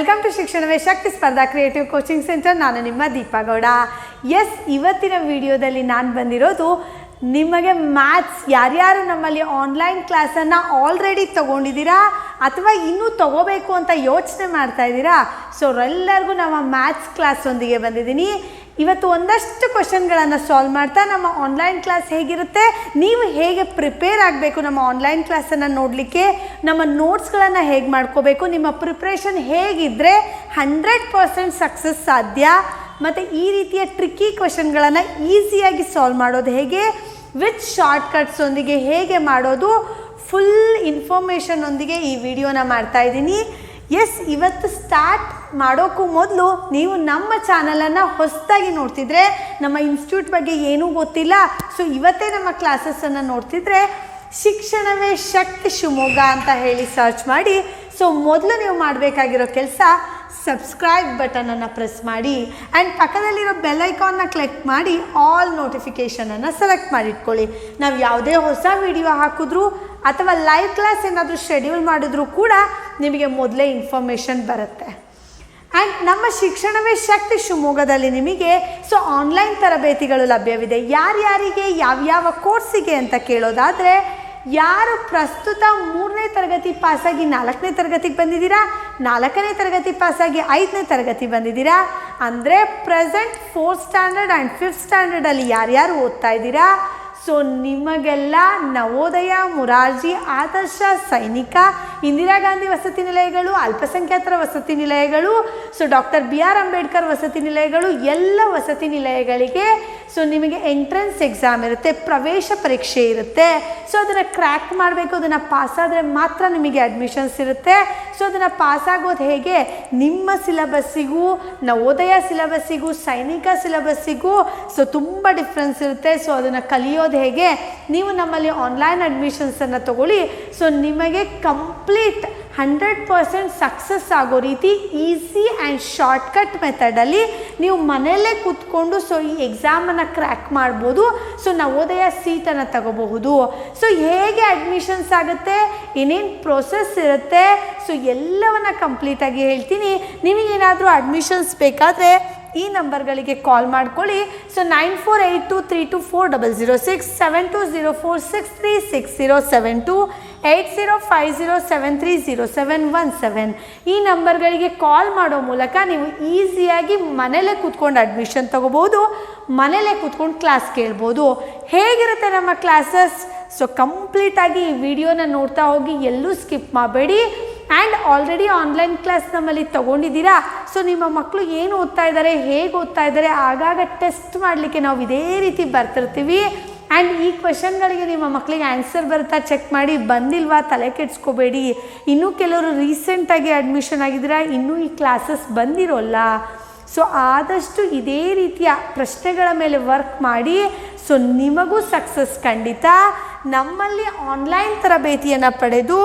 Welcome to ಶಿಕ್ಷಣವೇ ಶಕ್ತಿ ಸ್ಪರ್ಧಾ creative coaching centre ನಾನು ನಿಮ್ಮ ದೀಪಾಗೌಡ ಎಸ್ ಇವತ್ತಿನ ವಿಡಿಯೋದಲ್ಲಿ ನಾನು ಬಂದಿರೋದು ನಿಮಗೆ ಮ್ಯಾಥ್ಸ್ ಯಾರ್ಯಾರು ನಮ್ಮಲ್ಲಿ ಆನ್ಲೈನ್ ಕ್ಲಾಸನ್ನು ಆಲ್ರೆಡಿ ತೊಗೊಂಡಿದ್ದೀರಾ ಅಥವಾ ಇನ್ನೂ ತಗೋಬೇಕು ಅಂತ ಯೋಚನೆ ಮಾಡ್ತಾ ಇದ್ದೀರಾ? ಸೊ ಅವರೆಲ್ಲರಿಗೂ ನಮ್ಮ ಮ್ಯಾಥ್ಸ್ ಕ್ಲಾಸ್ ಒಂದಿಗೆ ಬಂದಿದ್ದೀನಿ. ಇವತ್ತು ಒಂದಷ್ಟು ಕ್ವಶನ್ಗಳನ್ನು ಸಾಲ್ವ್ ಮಾಡ್ತಾ ನಮ್ಮ ಆನ್ಲೈನ್ ಕ್ಲಾಸ್ ಹೇಗಿರುತ್ತೆ? ನೀವು ಹೇಗೆ ಪ್ರಿಪೇರ್ ಆಗಬೇಕು ನಮ್ಮ ಆನ್ಲೈನ್ ಕ್ಲಾಸನ್ನು ನೋಡಲಿಕ್ಕೆ? ನಮ್ಮ ನೋಟ್ಸ್ಗಳನ್ನು ಹೇಗೆ ಮಾಡ್ಕೋಬೇಕು? ನಿಮ್ಮ ಪ್ರಿಪ್ರೇಷನ್ ಹೇಗಿದ್ದರೆ ಹಂಡ್ರೆಡ್ ಪರ್ಸೆಂಟ್ ಸಕ್ಸಸ್ ಸಾಧ್ಯ? ಮತ್ತು ಈ ರೀತಿಯ ಟ್ರಿಕ್ಕಿ ಕ್ವಶನ್ಗಳನ್ನು ಈಸಿಯಾಗಿ ಸಾಲ್ವ್ ಮಾಡೋದು ಹೇಗೆ? ವಿತ್ ಶಾರ್ಟ್ಕಟ್ಸೊಂದಿಗೆ ಹೇಗೆ ಮಾಡೋದು? ಫುಲ್ ಇನ್ಫಾರ್ಮೇಷನ್ನೊಂದಿಗೆ ಈ ವಿಡಿಯೋನ ಮಾಡ್ತಾ ಇದ್ದೀನಿ. ಎಸ್ ಇವತ್ತು ಸ್ಟಾರ್ಟ್ ಮಾಡೋಕ್ಕೂ ಮೊದಲು ನೀವು ನಮ್ಮ ಚಾನಲನ್ನು ಹೊಸದಾಗಿ ನೋಡ್ತಿದ್ರೆ, ನಮ್ಮ ಇನ್ಸ್ಟಿಟ್ಯೂಟ್ ಬಗ್ಗೆ ಏನೂ ಗೊತ್ತಿಲ್ಲ. ಸೊ ಇವತ್ತೇ ನಮ್ಮ ಕ್ಲಾಸಸ್ಸನ್ನು ನೋಡ್ತಿದ್ರೆ, ಶಿಕ್ಷಣವೇ ಶಕ್ತಿ ಶಿವಮೊಗ್ಗ ಅಂತ ಹೇಳಿ ಸರ್ಚ್ ಮಾಡಿ. ಸೊ ಮೊದಲು ನೀವು ಮಾಡಬೇಕಾಗಿರೋ ಕೆಲಸ ಸಬ್ಸ್ಕ್ರೈಬ್ ಬಟನನ್ನು ಪ್ರೆಸ್ ಮಾಡಿ. ಆ್ಯಂಡ್ ಪಕ್ಕದಲ್ಲಿರೋ ಬೆಲ್ ಐಕಾನ್ನ ಕ್ಲಿಕ್ ಮಾಡಿ ಆಲ್ ನೋಟಿಫಿಕೇಷನನ್ನು ಸೆಲೆಕ್ಟ್ ಮಾಡಿಟ್ಕೊಳ್ಳಿ ನಾವು ಯಾವುದೇ ಹೊಸ ವಿಡಿಯೋ ಹಾಕಿದ್ರೂ ಅಥವಾ ಲೈವ್ ಕ್ಲಾಸ್ ಏನಾದರೂ ಶೆಡ್ಯೂಲ್ ಮಾಡಿದ್ರೂ ಕೂಡ ನಿಮಗೆ ಮೊದಲೇ ಇನ್ಫಾರ್ಮೇಷನ್ ಬರುತ್ತೆ. ಆ್ಯಂಡ್ ನಮ್ಮ ಶಿಕ್ಷಣವೇ ಶಕ್ತಿ ಶಿವಮೊಗ್ಗದಲ್ಲಿ ನಿಮಗೆ. ಸೊ ಆನ್ಲೈನ್ ತರಬೇತಿಗಳು ಲಭ್ಯವಿದೆ. ಯಾರ್ಯಾರಿಗೆ, ಯಾವ್ಯಾವ ಕೋರ್ಸಿಗೆ ಅಂತ ಕೇಳೋದಾದರೆ, ಯಾರು ಪ್ರಸ್ತುತ ಮೂರನೇ ತರಗತಿ ಪಾಸಾಗಿ ನಾಲ್ಕನೇ ತರಗತಿಗೆ ಬಂದಿದ್ದೀರಾ? ನಾಲ್ಕನೇ ತರಗತಿ ಪಾಸಾಗಿ ಐದನೇ ತರಗತಿ ಬಂದಿದ್ದೀರಾ? ಅಂದರೆ present fourth standard and fifth ಸ್ಟ್ಯಾಂಡರ್ಡಲ್ಲಿ ಯಾರ್ಯಾರು ಓದ್ತಾ ಇದ್ದೀರಾ? ಸೊ ನಿಮಗೆಲ್ಲ ನವೋದಯ ಮುರಾರ್ಜಿ ಆದರ್ಶ ಸೈನಿಕ, ಇಂದಿರಾ ಗಾಂಧಿ ವಸತಿ ನಿಲಯಗಳು, ಅಲ್ಪಸಂಖ್ಯಾತರ ವಸತಿ ನಿಲಯಗಳು, so doctor B R Ambedkar ವಸತಿ ನಿಲಯಗಳು, ಎಲ್ಲ ವಸತಿ ನಿಲಯಗಳಿಗೆ ಸೊ ನಿಮಗೆ ಎಂಟ್ರೆನ್ಸ್ ಎಕ್ಸಾಮ್ ಇರುತ್ತೆ, ಪ್ರವೇಶ ಪರೀಕ್ಷೆ ಇರುತ್ತೆ. ಸೊ ಅದನ್ನು ಕ್ರ್ಯಾಕ್ ಮಾಡಬೇಕು, ಅದನ್ನು ಪಾಸಾದರೆ ಮಾತ್ರ ನಿಮಗೆ ಅಡ್ಮಿಷನ್ಸ್ ಇರುತ್ತೆ. ಸೊ ಅದನ್ನು ಪಾಸಾಗೋದು ಹೇಗೆ? ನಿಮ್ಮ ಸಿಲಬಸ್ಸಿಗೂ ನವೋದಯ ಸಿಲಬಸ್ಸಿಗೂ ಸೈನಿಕ ಸಿಲಬಸ್ಸಿಗೂ ಸೊ ತುಂಬ ಡಿಫ್ರೆನ್ಸ್ ಇರುತ್ತೆ. ಸೊ ಅದನ್ನು ಕಲಿಯೋದು ಹೇಗೆ? ನೀವು ನಮ್ಮಲ್ಲಿ ಆನ್ಲೈನ್ ಅಡ್ಮಿಷನ್ಸನ್ನು ತಗೊಳ್ಳಿ. ಸೊ ನಿಮಗೆ ಕಂಪ್ಲೀಟ್ ಹಂಡ್ರೆಡ್ ಪರ್ಸೆಂಟ್ ಸಕ್ಸಸ್ ಆಗೋ ರೀತಿ ಈಸಿ ಆ್ಯಂಡ್ ಶಾರ್ಟ್ಕಟ್ ಮೆಥಡಲ್ಲಿ ನೀವು ಮನೆಯಲ್ಲೇ ಕೂತ್ಕೊಂಡು ಸೊ ಈ ಎಕ್ಸಾಮನ್ನು ಕ್ರ್ಯಾಕ್ ಮಾಡ್ಬೋದು. ಸೊ ನವೋದಯ ಸೀಟನ್ನು ತಗೋಬಹುದು. ಸೊ ಹೇಗೆ ಅಡ್ಮಿಷನ್ಸ್ ಆಗುತ್ತೆ, ಏನೇನು ಪ್ರೋಸೆಸ್ ಇರುತ್ತೆ, ಸೊ ಎಲ್ಲವನ್ನ ಕಂಪ್ಲೀಟಾಗಿ ಹೇಳ್ತೀನಿ. ನಿಮಗೇನಾದರೂ ಅಡ್ಮಿಷನ್ಸ್ ಬೇಕಾದರೆ ಈ ನಂಬರ್ಗಳಿಗೆ ಕಾಲ್ ಮಾಡ್ಕೊಳ್ಳಿ. So, nine four eight two three two four double zero six, seven two zero four six three six zero seven two eight zero five zero seven three zero seven one seven. ಈ ನಂಬರ್ಗಳಿಗೆ ಕಾಲ್ ಮಾಡೋ ಮೂಲಕ ನೀವು ಈಸಿಯಾಗಿ ಮನೇಲೇ ಕೂತ್ಕೊಂಡು admission ತೊಗೋಬೋದು, ಮನೇಲೇ ಕೂತ್ಕೊಂಡು ಕ್ಲಾಸ್ ಕೇಳ್ಬೋದು. ಹೇಗಿರುತ್ತೆ ನಮ್ಮ ಕ್ಲಾಸಸ್? ಸೊ, ಕಂಪ್ಲೀಟಾಗಿ ಈ ವಿಡಿಯೋನ ನೋಡ್ತಾ ಹೋಗಿ ಎಲ್ಲೂ ಸ್ಕಿಪ್ ಮಾಡಬೇಡಿ. ಆ್ಯಂಡ್ ಆಲ್ರೆಡಿ ಆನ್ಲೈನ್ ಕ್ಲಾಸ್ ನಮ್ಮಲ್ಲಿ ತೊಗೊಂಡಿದ್ದೀರಾ? ಸೊ ನಿಮ್ಮ ಮಕ್ಕಳು ಏನು ಓದ್ತಾ ಇದ್ದಾರೆ, ಹೇಗೆ ಓದ್ತಾ ಇದ್ದಾರೆ, ಆಗಾಗ ಟೆಸ್ಟ್ ಮಾಡಲಿಕ್ಕೆ ನಾವು ಇದೇ ರೀತಿ ಬರ್ತಿರ್ತೀವಿ. ಆ್ಯಂಡ್ ಈ ಕ್ವೆಶನ್ಗಳಿಗೆ ನಿಮ್ಮ ಮಕ್ಕಳಿಗೆ ಆನ್ಸರ್ ಬರುತ್ತಾ ಚೆಕ್ ಮಾಡಿ, ಬಂದಿಲ್ವಾ, ತಲೆ ಕೆಡ್ಸ್ಕೋಬೇಡಿ. ಇನ್ನೂ ಕೆಲವರು ರೀಸೆಂಟಾಗಿ ಅಡ್ಮಿಷನ್ ಆಗಿದ್ದೀರಾ, ಇನ್ನೂ ಈ ಕ್ಲಾಸಸ್ ಬಂದಿರೋಲ್ಲ. ಸೊ ಆದಷ್ಟು ಇದೇ ರೀತಿಯ ಪ್ರಶ್ನೆಗಳ ಮೇಲೆ ವರ್ಕ್ ಮಾಡಿ. ಸೊ ನಿಮಗೂ ಸಕ್ಸಸ್ ಖಂಡಿತ. ನಮ್ಮಲ್ಲಿ ಆನ್ಲೈನ್ ತರಬೇತಿಯನ್ನು ಪಡೆದು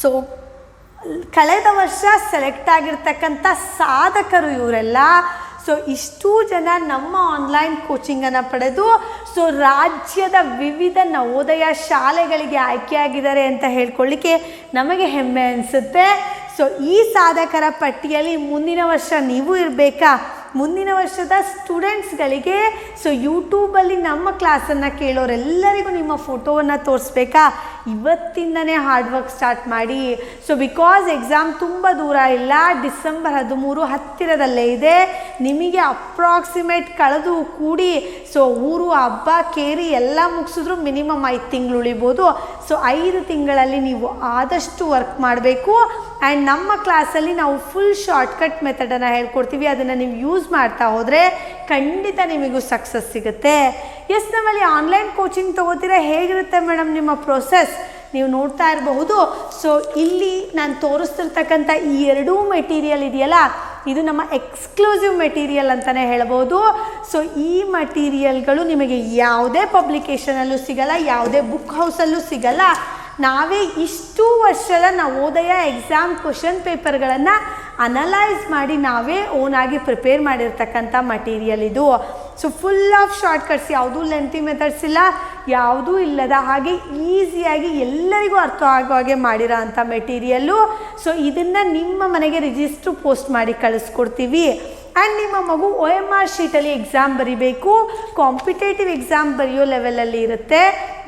ಸೊ ಕಳೆದ ವರ್ಷ ಸೆಲೆಕ್ಟ್ ಆಗಿರ್ತಕ್ಕಂಥ ಸಾಧಕರು ಇವರೆಲ್ಲ. ಸೊ ಇಷ್ಟು ಜನ ನಮ್ಮ ಆನ್ಲೈನ್ ಕೋಚಿಂಗನ್ನು ಪಡೆದು ಸೊ ರಾಜ್ಯದ ವಿವಿಧ ನವೋದಯ ಶಾಲೆಗಳಿಗೆ ಆಯ್ಕೆಯಾಗಿದ್ದಾರೆ ಅಂತ ಹೇಳ್ಕೊಳ್ಳಿಕ್ಕೆ ನಮಗೆ ಹೆಮ್ಮೆ ಅನಿಸುತ್ತೆ. ಸೊ ಈ ಸಾಧಕರ ಪಟ್ಟಿಯಲ್ಲಿ ಮುಂದಿನ ವರ್ಷ ನೀವು ಇರಬೇಕಾ? ಮುಂದಿನ ವರ್ಷದ ಸ್ಟೂಡೆಂಟ್ಸ್ಗಳಿಗೆ ಸೊ ಯೂಟ್ಯೂಬಲ್ಲಿ ನಮ್ಮ ಕ್ಲಾಸನ್ನು ಕೇಳೋರೆಲ್ಲರಿಗೂ ನಿಮ್ಮ ಫೋಟೋವನ್ನು ತೋರಿಸ್ಬೇಕಾ? ಇವತ್ತಿಂದನೇ ಹಾರ್ಡ್ ವರ್ಕ್ ಸ್ಟಾರ್ಟ್ ಮಾಡಿ. ಸೊ ಬಿಕಾಸ್ ಎಕ್ಸಾಮ್ ತುಂಬ ದೂರ ಇಲ್ಲ ಡಿಸೆಂಬರ್ ಹದಿಮೂರು ಹತ್ತಿರದಲ್ಲೇ ಇದೆ. ನಿಮಗೆ ಅಪ್ರಾಕ್ಸಿಮೇಟ್ ಕಳೆದು ಕೂಡಿ ಸೊ ಊರು, ಹಬ್ಬ, ಕೇರಿ ಎಲ್ಲ ಮುಗಿಸಿದ್ರು ಮಿನಿಮಮ್ ಐದು ತಿಂಗಳು ಉಳಿಬೋದು. ಸೊ ಐದು ತಿಂಗಳಲ್ಲಿ ನೀವು ಆದಷ್ಟು ವರ್ಕ್ ಮಾಡಬೇಕು. ಆ್ಯಂಡ್ ನಮ್ಮ ಕ್ಲಾಸಲ್ಲಿ ನಾವು ಫುಲ್ ಶಾರ್ಟ್ಕಟ್ ಮೆಥಡನ್ನು ಹೇಳ್ಕೊಡ್ತೀವಿ. ಅದನ್ನು ನೀವು ಯೂಸ್ ಮಾಡ್ತಾ ಹೋದರೆ ಖಂಡಿತ ನಿಮಗೂ ಸಕ್ಸಸ್ ಸಿಗುತ್ತೆ. ಎಸ್ ನಮ್ಮಲ್ಲಿ ಆನ್ಲೈನ್ ಕೋಚಿಂಗ್ ತೊಗೋತೀರಾ? ಹೇಗಿರುತ್ತೆ ಮೇಡಮ್ ನಿಮ್ಮ ಪ್ರೊಸೆಸ್ ನೀವು ನೋಡ್ತಾ ಇರಬಹುದು. ಸೊ ಇಲ್ಲಿ ನಾನು ತೋರಿಸ್ತಿರ್ತಕ್ಕಂಥ ಈ ಎರಡೂ ಮೆಟೀರಿಯಲ್ ಇದೆಯಲ್ಲ? ಇದು ನಮ್ಮ ಎಕ್ಸ್ಕ್ಲೂಸಿವ್ ಮೆಟೀರಿಯಲ್ ಅಂತಲೇ ಹೇಳ್ಬೋದು. ಸೊ ಈ ಮಟೀರಿಯಲ್ಗಳು ನಿಮಗೆ ಯಾವುದೇ ಪಬ್ಲಿಕೇಶನಲ್ಲೂ ಸಿಗಲ್ಲ, ಯಾವುದೇ ಬುಕ್ ಹೌಸಲ್ಲೂ ಸಿಗಲ್ಲ. ನಾವೇ ಇಷ್ಟು ವರ್ಷದ ನವೋದಯ ಎಕ್ಸಾಮ್ ಕ್ವಶನ್ ಪೇಪರ್ಗಳನ್ನು ಅನಲೈಸ್ ಮಾಡಿ ನಾವೇ ಓನಾಗಿ ಪ್ರಿಪೇರ್ ಮಾಡಿರ್ತಕ್ಕಂಥ ಮಟೀರಿಯಲ್ ಇದು. ಸೊ ಫುಲ್ ಆಫ್ ಶಾರ್ಟ್ಕಟ್ಸ್ ಯಾವುದೂ ಲೆಂತಿ ಮೆಥಡ್ಸ್ ಇಲ್ಲ, ಯಾವುದೂ ಇಲ್ಲದ ಹಾಗೆ ಈಸಿಯಾಗಿ ಎಲ್ಲರಿಗೂ ಅರ್ಥ ಆಗೋ ಹಾಗೆ ಮಾಡಿರೋ ಅಂಥ ಮೆಟೀರಿಯಲ್ಲು ಸೊ ಇದನ್ನು ನಿಮ್ಮ ಮನೆಗೆ ರಿಜಿಸ್ಟ್ರು ಪೋಸ್ಟ್ ಮಾಡಿ ಕಳಿಸ್ಕೊಡ್ತೀವಿ. ಆ್ಯಂಡ್ ನಿಮ್ಮ ಮಗು ಒ ಎಂ ಆರ್ ಶೀಟಲ್ಲಿ ಎಕ್ಸಾಮ್ ಬರಿಬೇಕು. ಕಾಂಪಿಟೇಟಿವ್ ಎಕ್ಸಾಮ್ ಬರೆಯೋ ಲೆವೆಲಲ್ಲಿ ಇರುತ್ತೆ.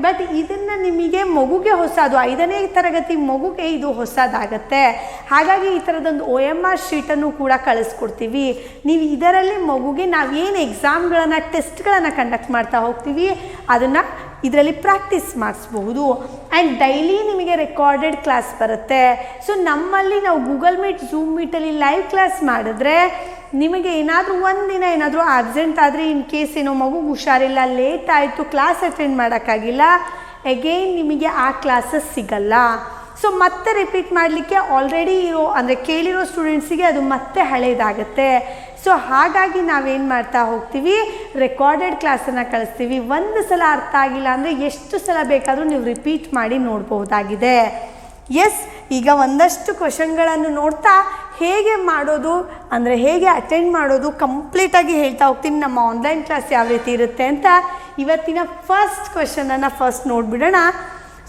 ಬಟ್ ಇದನ್ನು ನಿಮಗೆ ಮಗುಗೆ ಹೊಸದು, ಐದನೇ ತರಗತಿ ಮಗುಗೆ ಇದು ಹೊಸದಾಗತ್ತೆ. ಹಾಗಾಗಿ ಈ ಥರದೊಂದು ಒ ಎಂ ಆರ್ ಶೀಟನ್ನು ಕೂಡ ಕಳಿಸ್ಕೊಡ್ತೀವಿ. ನೀವು ಇದರಲ್ಲಿ ಮಗುಗೆ ನಾವೇನು ಎಕ್ಸಾಮ್ಗಳನ್ನು ಟೆಸ್ಟ್ಗಳನ್ನು ಕಂಡಕ್ಟ್ ಮಾಡ್ತಾ ಹೋಗ್ತೀವಿ, ಅದನ್ನು ಇದರಲ್ಲಿ ಪ್ರಾಕ್ಟೀಸ್ ಮಾಡಿಸ್ಬಹುದು. ಆ್ಯಂಡ್ ಡೈಲಿ ನಿಮಗೆ ರೆಕಾರ್ಡೆಡ್ ಕ್ಲಾಸ್ ಬರುತ್ತೆ. ಸೊ ನಮ್ಮಲ್ಲಿ ನಾವು ಗೂಗಲ್ ಮೀಟ್ ಝೂಮ್ ಮೀಟಲ್ಲಿ ಲೈವ್ ಕ್ಲಾಸ್ ಮಾಡಿದ್ರೆ ನಿಮಗೆ ಏನಾದರೂ ಒಂದಿನ ಏನಾದರೂ ಆಬ್ಸೆಂಟ್ ಆದರೆ ಇನ್ ಕೇಸ್ ಏನೋ ಮಗು ಹುಷಾರಿಲ್ಲ ಲೇಟ್ ಆಯಿತು ಕ್ಲಾಸ್ ಅಟೆಂಡ್ ಮಾಡೋಕ್ಕಾಗಿಲ್ಲ ಎಗೈನ್ ನಿಮಗೆ ಆ ಕ್ಲಾಸಸ್ ಸಿಗಲ್ಲ. ಸೊ ಮತ್ತೆ ರಿಪೀಟ್ ಮಾಡಲಿಕ್ಕೆ ಆಲ್ರೆಡಿ ಇರೋ, ಅಂದರೆ ಕೇಳಿರೋ ಸ್ಟೂಡೆಂಟ್ಸಿಗೆ ಅದು ಮತ್ತೆ ಹಳೇದಾಗುತ್ತೆ. ಸೊ ಹಾಗಾಗಿ ನಾವೇನು ಮಾಡ್ತಾ ಹೋಗ್ತೀವಿ? ರೆಕಾರ್ಡೆಡ್ ಕ್ಲಾಸನ್ನು ಕಳಿಸ್ತೀವಿ. ಒಂದು ಸಲ ಅರ್ಥ ಆಗಿಲ್ಲ ಅಂದರೆ ಎಷ್ಟು ಸಲ ಬೇಕಾದರೂ ನೀವು ರಿಪೀಟ್ ಮಾಡಿ ನೋಡ್ಬೋದಾಗಿದೆ. ಎಸ್ ಈಗ ಒಂದಷ್ಟು ಕ್ವಶನ್ಗಳನ್ನು ನೋಡ್ತಾ ಹೇಗೆ ಮಾಡೋದು, ಅಂದರೆ ಹೇಗೆ ಅಟೆಂಡ್ ಮಾಡೋದು ಕಂಪ್ಲೀಟಾಗಿ ಹೇಳ್ತಾ ಹೋಗ್ತೀನಿ. ನಮ್ಮ ಆನ್ಲೈನ್ ಕ್ಲಾಸ್ ಯಾವ ರೀತಿ ಇರುತ್ತೆ ಅಂತ ಇವತ್ತಿನ ಫಸ್ಟ್ ಕ್ವಶನನ್ನು ಫಸ್ಟ್ ನೋಡಿಬಿಡೋಣ.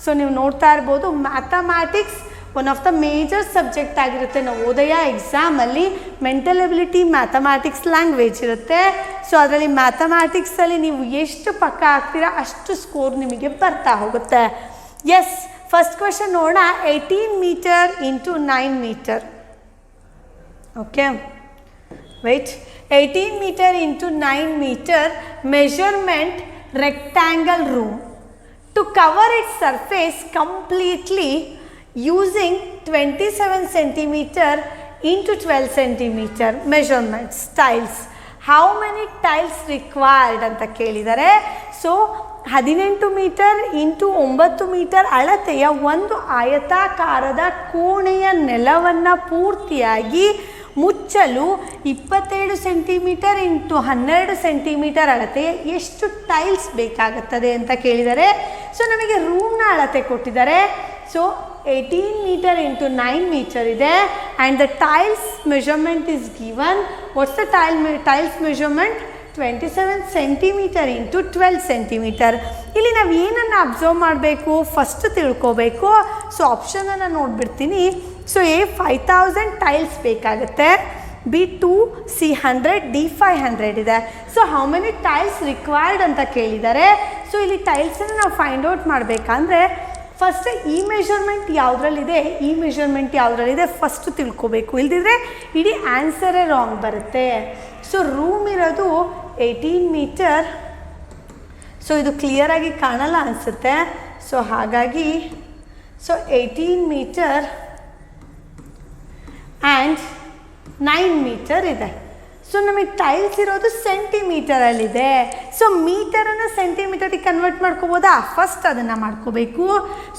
ಸೊ ನೀವು ನೋಡ್ತಾ ಇರ್ಬೋದು mathematics one of the major subject ಆಗಿರುತ್ತೆ. ನವೋದಯ ಎಕ್ಸಾಮಲ್ಲಿ ಮೆಂಟಲ್ ಎಬಿಲಿಟಿ ಮ್ಯಾಥಮ್ಯಾಟಿಕ್ಸ್ ಲ್ಯಾಂಗ್ವೇಜ್ ಇರುತ್ತೆ. ಸೊ ಅದರಲ್ಲಿ ಮ್ಯಾಥಮ್ಯಾಟಿಕ್ಸಲ್ಲಿ ನೀವು ಎಷ್ಟು ಪಕ್ಕ ಆಗ್ತೀರಾ, ಅಷ್ಟು ಸ್ಕೋರ್ ನಿಮಗೆ ಬರ್ತಾ ಹೋಗುತ್ತೆ. ಎಸ್ ಫಸ್ಟ್ ಕ್ವೆಶನ್ ನೋಡೋಣ. Eighteen metre into nine metre okay wait. 18 meter into 9 meter measurement rectangle room. To cover its surface completely using 27 centimeter into 12 centimeter measurements tiles how many tiles required ಅಂತ ಕೇಳಿದ್ದಾರೆ so ಹದಿನೆಂಟು metre into ಒಂಬತ್ತು metre ಅಳತೆಯ ಒಂದು ಆಯತಾಕಾರದ ಕೋಣೆಯ ನೆಲವನ್ನು ಪೂರ್ತಿಯಾಗಿ ಮುಚ್ಚಲು ಇಪ್ಪತ್ತೇಳು ಸೆಂಟಿಮೀಟರ್ ಇಂಟು ಹನ್ನೆರಡು ಸೆಂಟಿಮೀಟರ್ ಅಳತೆ ಎಷ್ಟು ಟೈಲ್ಸ್ ಬೇಕಾಗುತ್ತದೆ ಅಂತ ಕೇಳಿದ್ದಾರೆ ಸೊ ನಮಗೆ ರೂಮ್ನ ಅಳತೆ ಕೊಟ್ಟಿದ್ದಾರೆ. So eighteen metre into nine metre ಇದೆ. And the tiles measurement is given what's the tile tiles measurement twenty seven centimetre into twelve centimetre ಇಲ್ಲಿ ನಾವು ಏನನ್ನು ಅಬ್ಸರ್ವ್ ಮಾಡಬೇಕು ಫಸ್ಟ್ ತಿಳ್ಕೋಬೇಕು. ಸೊ ಆಪ್ಷನನ್ನು ನೋಡಿಬಿಡ್ತೀನಿ. So A five thousand tiles ಬೇಕಾಗುತ್ತೆ. B two C hundred D five hundred ಇದೆ. So how many tiles required ಅಂತ ಕೇಳಿದ್ದಾರೆ ಸೊ ಇಲ್ಲಿ ಟೈಲ್ಸನ್ನು ನಾವು ಫೈಂಡ್ ಔಟ್ ಮಾಡಬೇಕಂದ್ರೆ ಫಸ್ಟ್ ಈ ಮೆಷರ್ಮೆಂಟ್ ಯಾವುದ್ರಲ್ಲಿದೆ? ಈ ಮೆಷರ್ಮೆಂಟ್ ಯಾವುದ್ರಲ್ಲಿದೆ? ಫಸ್ಟ್ ತಿಳ್ಕೊಬೇಕು. ಇಲ್ದಿದ್ರೆ ಇಡೀ ಆನ್ಸರೇ ರಾಂಗ್ ಬರುತ್ತೆ. ಸೊ ರೂಮ್ ಇರೋದು ಏಯ್ಟೀನ್ ಮೀಟರ್ ಸೊ ಇದು ಕ್ಲಿಯರಾಗಿ ಕಾಣಲ್ಲ ಅನಿಸುತ್ತೆ. ಸೊ ಹಾಗಾಗಿ so eighteen metre and nine metre ಇದೆ. ಸೊ ನಮಗೆ ಟೈಲ್ಸ್ ಇರೋದು ಸೆಂಟಿಮೀಟರಲ್ಲಿದೆ ಸೊ ಮೀಟರನ್ನು ಸೆಂಟಿಮೀಟರಿಗೆ ಕನ್ವರ್ಟ್ ಮಾಡ್ಕೋಬೋದಾ? ಫಸ್ಟ್ ಅದನ್ನು ಮಾಡ್ಕೋಬೇಕು.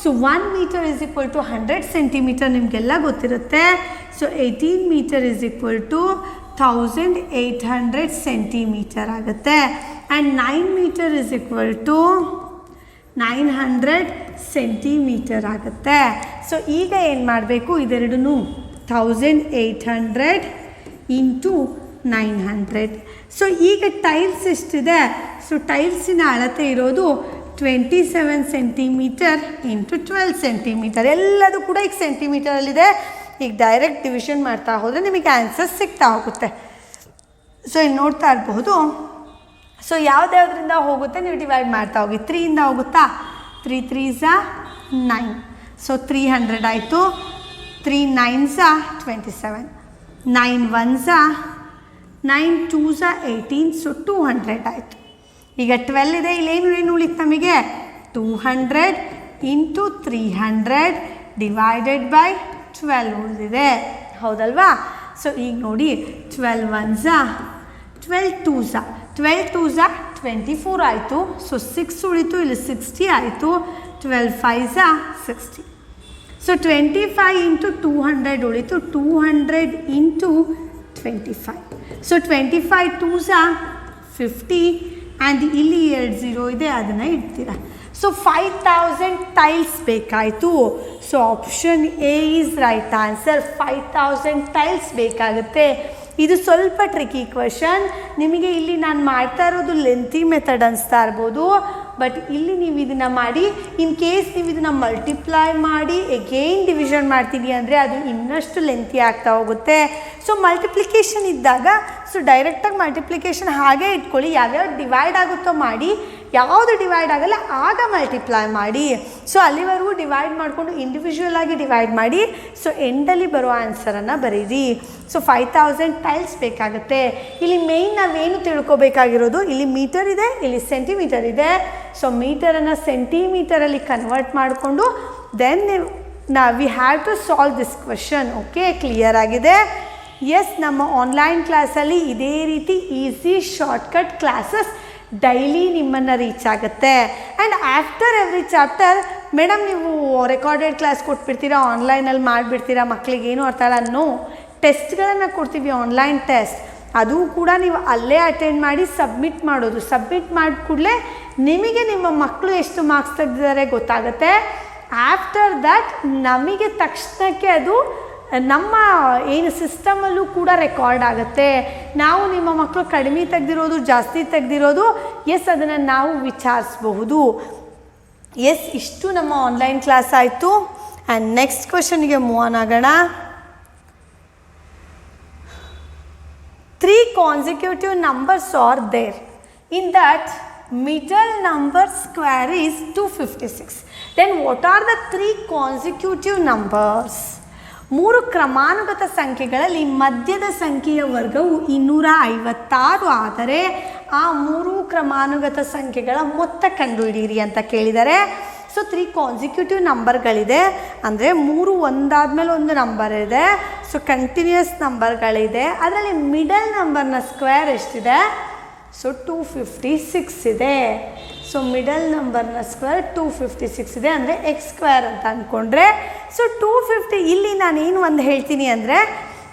So one metre is equal to hundred centimetre ನಿಮಗೆಲ್ಲ ಗೊತ್ತಿರುತ್ತೆ. So eighteen metre is equal to thousand eight hundred centimetre ಆಗುತ್ತೆ. And nine metre is equal to nine hundred centimetre ಆಗುತ್ತೆ. ಸೊ ಈಗ ಏನು ಮಾಡಬೇಕು? ಇದೆರಡೂ thousand eight hundred into nine hundred so ಈಗ tiles ಎಷ್ಟಿದೆ? So ಟೈಲ್ಸಿನ ಅಳತೆ ಇರೋದು twenty seven centimetre into twelve centimetre ಎಲ್ಲದೂ ಕೂಡ ಈಗ ಸೆಂಟಿಮೀಟರಲ್ಲಿದೆ ಈಗ ಡೈರೆಕ್ಟ್ ಡಿವಿಷನ್ ಮಾಡ್ತಾ ಹೋದರೆ ನಿಮಗೆ ಆನ್ಸರ್ ಸಿಗ್ತಾ ಹೋಗುತ್ತೆ. ಸೊ ಇಲ್ಲಿ ನೋಡ್ತಾ ಇರಬಹುದು. ಸೊ ಯಾವ್ದ್ಯಾವ್ದ್ರಿಂದ ಹೋಗುತ್ತೆ? ನೀವು ಡಿವೈಡ್ ಮಾಡ್ತಾ ಹೋಗಿ. ತ್ರೀಯಿಂದ ಹೋಗುತ್ತಾ? Three three nine so three hundred ಆಯಿತು. Three nine twenty seven nine one nine two eighteen so two hundred ಆಯಿತು ಈಗ ಟ್ವೆಲ್ ಇದೆ, ಇಲ್ಲೇನು ಏನು ಉಳಿತು ನಮಗೆ? Two hundred into three hundred divided by twelve ಉಳಿದಿದೆ. ಹೌದಲ್ವಾ? ಸೊ ಈಗ ನೋಡಿ twelve one twelve two twelve two twenty four ಆಯಿತು. ಸೊ ಸಿಕ್ಸ್ ಉಳಿತು, ಇಲ್ಲಿ ಸಿಕ್ಸ್ಟಿ ಆಯಿತು. Twelve five sixty so twenty five into two hundred ಉಳಿತು two hundred into twenty five so twenty five two ಸಹ ಫಿಫ್ಟಿ ಆ್ಯಂಡ್ ಇಲ್ಲಿ ಎರಡು zero ಇದೆ, ಅದನ್ನು ಇಡ್ತೀರಾ? ಸೊ ಫೈವ್ ತೌಸಂಡ್ ಟೈಲ್ಸ್ ಬೇಕಾಯಿತು. So option A is right answer five thousand tiles ಬೇಕಾಗುತ್ತೆ. ಇದು ಸ್ವಲ್ಪ ಟ್ರಿಕಿ ಕ್ವಶನ್ ನಿಮಗೆ ಇಲ್ಲಿ ನಾನು ಮಾಡ್ತಾ ಇರೋದು ಲೆಂತಿ ಮೆಥಡ್ ಅನಿಸ್ತಾ ಇರ್ಬೋದು. ಬಟ್ ಇಲ್ಲಿ ನೀವು ಇದನ್ನು ಮಾಡಿ ಇನ್ ಕೇಸ್ ನೀವು ಇದನ್ನು ಮಲ್ಟಿಪ್ಲೈ ಮಾಡಿ ಎಗೇನ್ ಡಿವಿಷನ್ ಮಾಡ್ತೀನಿ ಅಂದರೆ ಅದು ಇನ್ನಷ್ಟು ಲೆಂತಿ ಆಗ್ತಾ ಹೋಗುತ್ತೆ. ಸೊ ಮಲ್ಟಿಪ್ಲಿಕೇಶನ್ ಇದ್ದಾಗ ಸೊ ಡೈರೆಕ್ಟಾಗಿ ಮಲ್ಟಿಪ್ಲಿಕೇಶನ್ ಹಾಗೆ ಇಟ್ಕೊಳ್ಳಿ. ಯಾವ್ಯಾವ ಡಿವೈಡ್ ಆಗುತ್ತೋ ಮಾಡಿ ಯಾವುದು ಡಿವೈಡ್ ಆಗಲ್ಲ, ಆಗ ಮಲ್ಟಿಪ್ಲೈ ಮಾಡಿ. ಸೊ ಅಲ್ಲಿವರೆಗೂ ಡಿವೈಡ್ ಮಾಡಿಕೊಂಡು ಇಂಡಿವಿಜುವಲ್ ಆಗಿ ಡಿವೈಡ್ ಮಾಡಿ. ಸೊ ಎಂಡಲ್ಲಿ ಬರೋ ಆನ್ಸರನ್ನು ಬರೀರಿ. ಸೊ ಫೈವ್ ತೌಸಂಡ್ ಟೈಲ್ಸ್ ಬೇಕಾಗುತ್ತೆ. ಇಲ್ಲಿ ಮೇಯ್ನ್ ನಾವೇನು ತಿಳ್ಕೊಬೇಕಾಗಿರೋದು? ಇಲ್ಲಿ ಮೀಟರ್ ಇದೆ, ಇಲ್ಲಿ ಸೆಂಟಿಮೀಟರ್ ಇದೆ. ಸೊ ಮೀಟರನ್ನು ಸೆಂಟಿಮೀಟರಲ್ಲಿ ಕನ್ವರ್ಟ್ ಮಾಡಿಕೊಂಡು ದೆನ್ ನಾ we have to solve this question okay clear ಆಗಿದೆ? ಎಸ್ ನಮ್ಮ ಆನ್ಲೈನ್ ಕ್ಲಾಸಲ್ಲಿ ಇದೇ ರೀತಿ ಈಸಿ ಶಾರ್ಟ್ಕಟ್ ಕ್ಲಾಸಸ್ ಡೈಲಿ ನಿಮ್ಮನ್ನು ರೀಚ್ ಆಗುತ್ತೆ. And after every chapter madam ನೀವು ರೆಕಾರ್ಡೆಡ್ ಕ್ಲಾಸ್ ಕೊಟ್ಬಿಡ್ತೀರಾ ಆನ್ಲೈನಲ್ಲಿ ಮಾಡಿಬಿಡ್ತೀರಾ ಮಕ್ಕಳಿಗೆ ಏನು ಅರ್ಥ ನೋ ಟೆಸ್ಟ್ಗಳನ್ನು ಕೊಡ್ತೀವಿ ಆನ್ಲೈನ್ ಟೆಸ್ಟ್ ಅದು ಕೂಡ ನೀವು ಅಲ್ಲೇ ಅಟೆಂಡ್ ಮಾಡಿ ಸಬ್ಮಿಟ್ ಮಾಡೋದು. ಸಬ್ಮಿಟ್ ಮಾಡಿದ ಕೂಡಲೇ ನಿಮಗೆ ನಿಮ್ಮ ಮಕ್ಕಳು ಎಷ್ಟು ಮಾರ್ಕ್ಸ್ ತೆಗೆದಿದ್ದಾರೆ ಗೊತ್ತಾಗುತ್ತೆ. ಆಫ್ಟರ್ ದ್ಯಾಟ್ ನಮಗೆ ತಕ್ಷಣಕ್ಕೆ ಅದು ನಮ್ಮ ಏನು ಸಿಸ್ಟಮಲ್ಲೂ ಕೂಡ ರೆಕಾರ್ಡ್ ಆಗುತ್ತೆ. ನಾವು ನಿಮ್ಮ ಮಕ್ಕಳು ಕಡಿಮೆ ತೆಗೆದಿರೋದು, ಜಾಸ್ತಿ ತೆಗೆದಿರೋದು ಎಸ್ ಅದನ್ನು ನಾವು ವಿಚಾರಿಸಬಹುದು. ಎಸ್ ಇಷ್ಟು ನಮ್ಮ ಆನ್ಲೈನ್ ಕ್ಲಾಸ್ ಆಯಿತು. ಆ್ಯಂಡ್ ನೆಕ್ಸ್ಟ್ ಕ್ವಶನ್ಗೆ ಮೂವ್ ಆನ್ ಆಗೋಣ. Numbers are there in that middle numbers middle number two fifty 256. Then what are the three consecutive numbers? ಮೂರು ಕ್ರಮಾನುಗತ ಸಂಖ್ಯೆಗಳಲ್ಲಿ ಮಧ್ಯದ ಸಂಖ್ಯೆಯ ವರ್ಗವು ಇನ್ನೂರ ಐವತ್ತಾರು ಆದರೆ ಆ ಮೂರು ಕ್ರಮಾನುಗತ ಸಂಖ್ಯೆಗಳ ಮೊತ್ತ ಕಂಡುಹಿಡಿಯಿರಿ ಅಂತ ಕೇಳಿದರೆ ಸೊ ತ್ರೀ ಕಾನ್ಸಿಕ್ಯೂಟಿವ್ ನಂಬರ್ಗಳಿದೆ ಅಂದರೆ ಮೂರು ಒಂದಾದ್ಮೇಲೆ ಒಂದು ನಂಬರ್ ಇದೆ ಸೊ ಕಂಟಿನ್ಯೂಯಸ್ ನಂಬರ್ಗಳಿದೆ ಅದರಲ್ಲಿ ಮಿಡಲ್ ನಂಬರ್ನ ಸ್ಕ್ವೇರ್ ಎಷ್ಟಿದೆ? ಸೊ ಟೂ ಫಿಫ್ಟಿ ಸಿಕ್ಸ್ ಇದೆ. ಸೊ ಮಿಡಲ್ ನಂಬರ್ನ ಸ್ಕ್ವೇರ್ ಟೂ ಫಿಫ್ಟಿ ಸಿಕ್ಸ್ ಇದೆ ಅಂದರೆ ಎಕ್ಸ್ ಸ್ಕ್ವೇರ್ ಅಂತ ಅಂದ್ಕೊಂಡ್ರೆ ಸೊ ಟೂ ಫಿಫ್ಟಿ ಇಲ್ಲಿ ನಾನೇನು ಒಂದು ಹೇಳ್ತೀನಿ ಅಂದರೆ,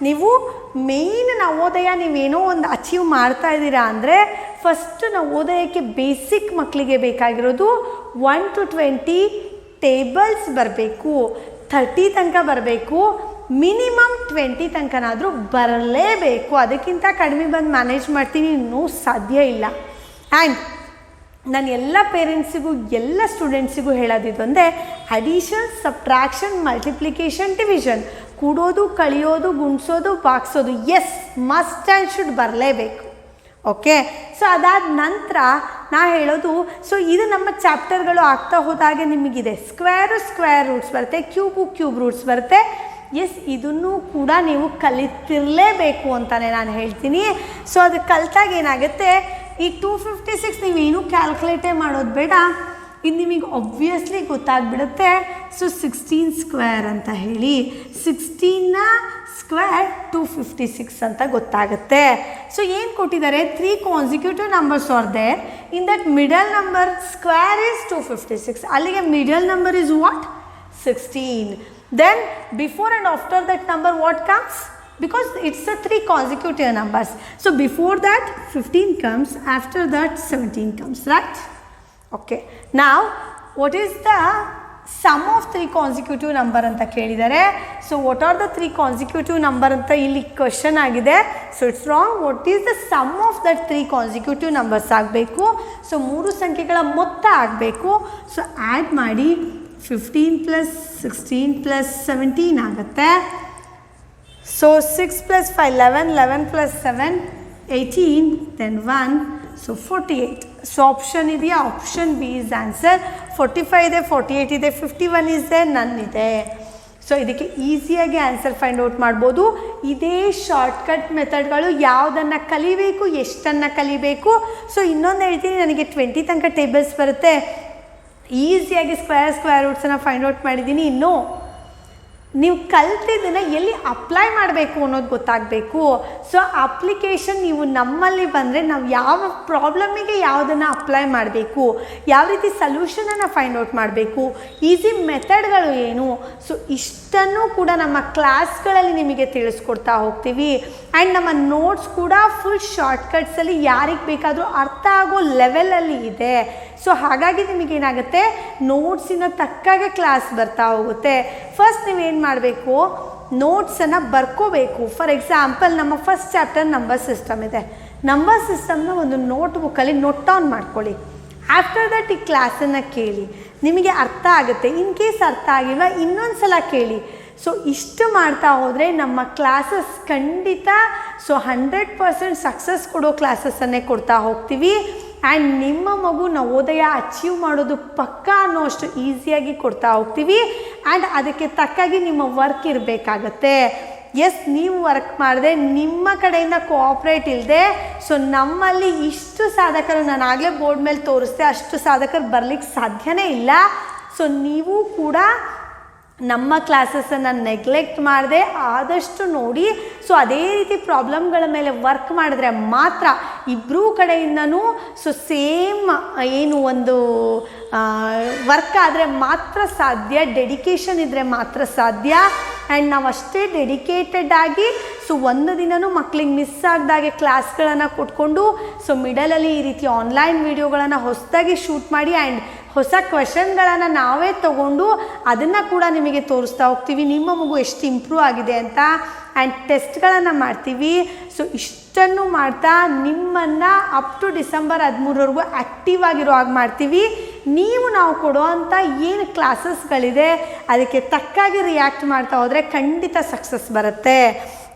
ನೀವು ಮೇಯ್ನ್ ನವೋದಯ ನೀವೇನೋ ಒಂದು ಅಚೀವ್ ಮಾಡ್ತಾ ಇದ್ದೀರಾ ಅಂದರೆ ಫಸ್ಟ್ ನವೋದಯಕ್ಕೆ ಬೇಸಿಕ್ ಮಕ್ಕಳಿಗೆ ಬೇಕಾಗಿರೋದು ಒನ್ ಟು ಟ್ವೆಂಟಿ ಟೇಬಲ್ಸ್ ಬರಬೇಕು ಥರ್ಟಿ ತನಕ ಬರಬೇಕು ಮಿನಿಮಮ್ ಟ್ವೆಂಟಿ ತನಕನಾದರೂ ಬರಲೇಬೇಕು. ಅದಕ್ಕಿಂತ ಕಡಿಮೆ ಬಂದು ಮ್ಯಾನೇಜ್ ಮಾಡ್ತೀನಿ ಇನ್ನೂ ಸಾಧ್ಯ ಇಲ್ಲ. ಆ್ಯಂಡ್ ನಾನು ಎಲ್ಲ ಪೇರೆಂಟ್ಸಿಗೂ ಎಲ್ಲ ಸ್ಟೂಡೆಂಟ್ಸಿಗೂ ಹೇಳೋದಿದೊಂದೇ ಅಡಿಷನ್ ಸಬ್ಟ್ರಾಕ್ಷನ್ ಮಲ್ಟಿಪ್ಲಿಕೇಶನ್ ಡಿವಿಷನ್ ಕೂಡೋದು, ಕಳಿಯೋದು, ಗುಣಿಸೋದು ಬಾಗ್ಸೋದು ಎಸ್ ಮಸ್ಟ್ ಆ್ಯಂಡ್ ಶುಡ್ ಬರಲೇಬೇಕು. ಓಕೆ ಸೊ ಅದಾದ ನಂತರ ನಾ ಹೇಳೋದು ಸೊ ಇದು ನಮ್ಮ ಚಾಪ್ಟರ್ಗಳು ಆಗ್ತಾ ಹೋದಾಗೆ ನಿಮಗಿದೆ. ಸ್ಕ್ವೇರು ಸ್ಕ್ವೇರ್ ರೂಟ್ಸ್ ಬರುತ್ತೆ ಕ್ಯೂಬು ಕ್ಯೂಬ್ ರೂಟ್ಸ್ ಬರುತ್ತೆ ಎಸ್, ಇದನ್ನು ಕೂಡ ನೀವು ಕಲಿತಿರಲೇಬೇಕು ಅಂತಲೇ ನಾನು ಹೇಳ್ತೀನಿ. ಸೊ ಅದು ಕಲಿತಾಗ ಏನಾಗುತ್ತೆ? ಈ ಟೂ ಫಿಫ್ಟಿ ಸಿಕ್ಸ್ ನೀವೇನು ಕ್ಯಾಲ್ಕುಲೇಟೇ ಮಾಡೋದು ಬೇಡ. ಇದು ನಿಮಗೆ ಒಬ್ವಿಯಸ್ಲಿ ಗೊತ್ತಾಗ್ಬಿಡುತ್ತೆ. ಸೊ ಸಿಕ್ಸ್ಟೀನ್ ಸ್ಕ್ವೇರ್ ಅಂತ ಹೇಳಿ. ಸಿಕ್ಸ್ಟೀನ್ನ ಸ್ಕ್ವೇರ್ ಟೂ ಫಿಫ್ಟಿ ಸಿಕ್ಸ್ ಅಂತ ಗೊತ್ತಾಗುತ್ತೆ. ಸೊ ಏನು ಕೊಟ್ಟಿದ್ದಾರೆ? Three consecutive numbers there in that middle number square is two fifty six ಅಲ್ಲಿಗೆ middle number is what sixteen then before and after that number what comes because it's a three consecutive numbers. So before that 15 comes, after that 17 comes, right? Okay. Now, what is the sum of three consecutive number ಅಂತ ಕೇಳಿದ್ದಾರೆ so what are the three consecutive number ಅಂತ ಇಲ್ಲಿ question ಆಗಿದೆ so it's wrong what is the sum of that three consecutive numbers ಆಗಬೇಕು so ಮೂರು ಸಂಖ್ಯೆಗಳ ಮೊತ್ತ ಆಗಬೇಕು ಸೊ ಆ್ಯಡ್ ಮಾಡಿ fifteen plus sixteen plus seventeen ಆಗುತ್ತೆ. So six plus five eleven eleven plus seven eighteen then one so forty eight so option ಇದೆಯಾ? Option B is answer forty five ಇದೆ forty eight ಇದೆ fifty one ಇದೆ none ಇದೆ so ಇದಕ್ಕೆ ಈಸಿಯಾಗಿ answer find out ಮಾಡ್ಬೋದು. ಇದೇ shortcut ಮೆಥಡ್ಗಳು ಯಾವುದನ್ನು ಕಲಿಬೇಕು, ಎಷ್ಟನ್ನು ಕಲಿಬೇಕು. ಸೊ ಇನ್ನೊಂದು ಹೇಳ್ತೀನಿ, ನನಗೆ ಟ್ವೆಂಟಿ ತನಕ ಟೇಬಲ್ಸ್ ಬರುತ್ತೆ. ಈಸಿಯಾಗಿ ಸ್ಕ್ವೇರ್ ಸ್ಕ್ವೇರ್ ರೂಟ್ಸನ್ನು ಫೈಂಡ್ ಔಟ್ ಮಾಡಿದ್ದೀನಿ ಇನ್ನೂ ನೀವು ಕಲ್ತಿದ್ದನ್ನು ಎಲ್ಲಿ ಅಪ್ಲೈ ಮಾಡಬೇಕು ಅನ್ನೋದು ಗೊತ್ತಾಗಬೇಕು. ಸೊ ಅಪ್ಲಿಕೇಶನ್ ನೀವು ನಮ್ಮಲ್ಲಿ ಬಂದರೆ ನಾವು ಯಾವ ಪ್ರಾಬ್ಲಮಿಗೆ ಯಾವುದನ್ನು ಅಪ್ಲೈ ಮಾಡಬೇಕು, ಯಾವ ರೀತಿ ಸಲ್ಯೂಷನನ್ನು ಫೈಂಡ್ ಔಟ್ ಮಾಡಬೇಕು ಈಸಿ ಮೆಥಡ್ಗಳು ಏನು. ಸೊ ಇಷ್ಟನ್ನು ಕೂಡ ನಮ್ಮ ಕ್ಲಾಸ್ಗಳಲ್ಲಿ ನಿಮಗೆ ತಿಳಿಸ್ಕೊಡ್ತಾ ಹೋಗ್ತೀವಿ. ಆ್ಯಂಡ್ ನಮ್ಮ ನೋಟ್ಸ್ ಕೂಡ ಫುಲ್ ಶಾರ್ಟ್ಕಟ್ಸಲ್ಲಿ ಯಾರಿಗೆ ಬೇಕಾದರೂ ಅರ್ಥ ಆಗೋ ಲೆವೆಲಲ್ಲಿ ಇದೆ. ಸೊ ಹಾಗಾಗಿ ನಿಮಗೇನಾಗುತ್ತೆ? ನೋಟ್ಸಿನ ತಕ್ಕಾಗೆ ಕ್ಲಾಸ್ ಬರ್ತಾ ಹೋಗುತ್ತೆ. ಫಸ್ಟ್ ನೀವೇನು ಮಾಡಬೇಕು? ನೋಟ್ಸನ್ನು ಬರ್ಕೋಬೇಕು. ಫಾರ್ ಎಕ್ಸಾಂಪಲ್ ನಮ್ಮ ಫಸ್ಟ್ ಚಾಪ್ಟರ್ ನಂಬರ್ ಸಿಸ್ಟಮ್ ಇದೆ. ನಂಬರ್ ಸಿಸ್ಟಮ್ನ ಒಂದು ನೋಟ್ ಬುಕ್ಕಲ್ಲಿ ನೋಟ್ ಡೌನ್ ಮಾಡ್ಕೊಳ್ಳಿ. ಆಫ್ಟರ್ ದಟ್ ಈ ಕ್ಲಾಸನ್ನು ಕೇಳಿ. ನಿಮಗೆ ಅರ್ಥ ಆಗುತ್ತೆ. ಇನ್ ಕೇಸ್ ಅರ್ಥ ಆಗಿಲ್ಲ ಇನ್ನೊಂದು ಸಲ ಕೇಳಿ. ಸೊ ಇಷ್ಟು ಮಾಡ್ತಾ ಹೋದರೆ ನಮ್ಮ ಕ್ಲಾಸಸ್ ಖಂಡಿತ ಸೊ ಹಂಡ್ರೆಡ್ ಪರ್ಸೆಂಟ್ ಸಕ್ಸಸ್ ಕೊಡೋ ಕ್ಲಾಸಸ್ಸನ್ನೇ ಕೊಡ್ತಾ ಹೋಗ್ತೀವಿ. ಆ್ಯಂಡ್ ನಿಮ್ಮ ಮಗು ನವೋದಯ ಅಚೀವ್ ಮಾಡೋದು ಪಕ್ಕ ಅನ್ನೋಷ್ಟು ಈಸಿಯಾಗಿ ಕೊಡ್ತಾ ಹೋಗ್ತೀವಿ. ಆ್ಯಂಡ್ ಅದಕ್ಕೆ ತಕ್ಕಾಗಿ ನಿಮ್ಮ ವರ್ಕ್ ಇರಬೇಕಾಗತ್ತೆ. ಎಸ್ ನೀವು ವರ್ಕ್ ಮಾಡಿದೆ, ನಿಮ್ಮ ಕಡೆಯಿಂದ ಕೋಆಪ್ರೇಟ್ ಇಲ್ಲದೆ ಸೊ ನಮ್ಮಲ್ಲಿ ಇಷ್ಟು ಸಾಧಕರು ನಾನು ಆಗಲೇ ಬೋರ್ಡ್ ಮೇಲೆ ತೋರಿಸ್ದೆ, ಅಷ್ಟು ಸಾಧಕರು ಬರಲಿಕ್ಕೆ ಸಾಧ್ಯನೇ ಇಲ್ಲ. ಸೊ ನೀವು ಕೂಡ ನಮ್ಮ ಕ್ಲಾಸಸನ್ನು ನೆಗ್ಲೆಕ್ಟ್ ಮಾಡದೆ, ಆದಷ್ಟು ನೋಡಿ. ಸೊ ಅದೇ ರೀತಿ ಪ್ರಾಬ್ಲಮ್ಗಳ ಮೇಲೆ ವರ್ಕ್ ಮಾಡಿದ್ರೆ ಮಾತ್ರ ಇಬ್ಬರೂ ಕಡೆಯಿಂದನೂ ಸೊ ಸೇಮ್ ಏನು ಒಂದು ವರ್ಕ್ ಆದರೆ ಮಾತ್ರ ಸಾಧ್ಯ ಡೆಡಿಕೇಶನ್ ಇದ್ದರೆ ಮಾತ್ರ ಸಾಧ್ಯ. ಆ್ಯಂಡ್ ನಾವು ಅಷ್ಟೇ ಡೆಡಿಕೇಟೆಡ್ ಆಗಿ, ಸೊ ಒಂದು ದಿನವೂ ಮಕ್ಳಿಗೆ ಮಿಸ್ ಆಗ್ದಾಗೆ ಕ್ಲಾಸ್ಗಳನ್ನು ಕೊಟ್ಕೊಂಡು, ಸೊ ಮಿಡಲಲ್ಲಿ ಈ ರೀತಿ ಆನ್ಲೈನ್ ವೀಡಿಯೋಗಳನ್ನು ಹೊಸದಾಗಿ ಶೂಟ್ ಮಾಡಿ ಆ್ಯಂಡ್ ಹೊಸ ಕ್ವೆಶನ್ಗಳನ್ನು ನಾವೇ ತಗೊಂಡು ಅದನ್ನು ಕೂಡ ನಿಮಗೆ ತೋರಿಸ್ತಾ ಹೋಗ್ತೀವಿ. ನಿಮ್ಮ ಮಗು ಎಷ್ಟು ಇಂಪ್ರೂವ್ ಆಗಿದೆ ಅಂತ ಆ್ಯಂಡ್ ಟೆಸ್ಟ್ಗಳನ್ನು ಮಾಡ್ತೀವಿ. ಸೊ ಇಷ್ಟನ್ನು ಮಾಡ್ತಾ ನಿಮ್ಮನ್ನು ಅಪ್ ಟು ಡಿಸೆಂಬರ್ ಹದಿಮೂರವರೆಗೂ ಆ್ಯಕ್ಟಿವ್ ಆಗಿರೋ ಹಾಗೆ ಮಾಡ್ತೀವಿ. ನೀವು ನಾವು ಕೊಡುವಂಥ ಏನು ಕ್ಲಾಸಸ್ಗಳಿದೆ ಅದಕ್ಕೆ ತಕ್ಕಾಗಿ ರಿಯಾಕ್ಟ್ ಮಾಡ್ತಾ ಹೋದರೆ ಖಂಡಿತ ಸಕ್ಸಸ್ ಬರುತ್ತೆ.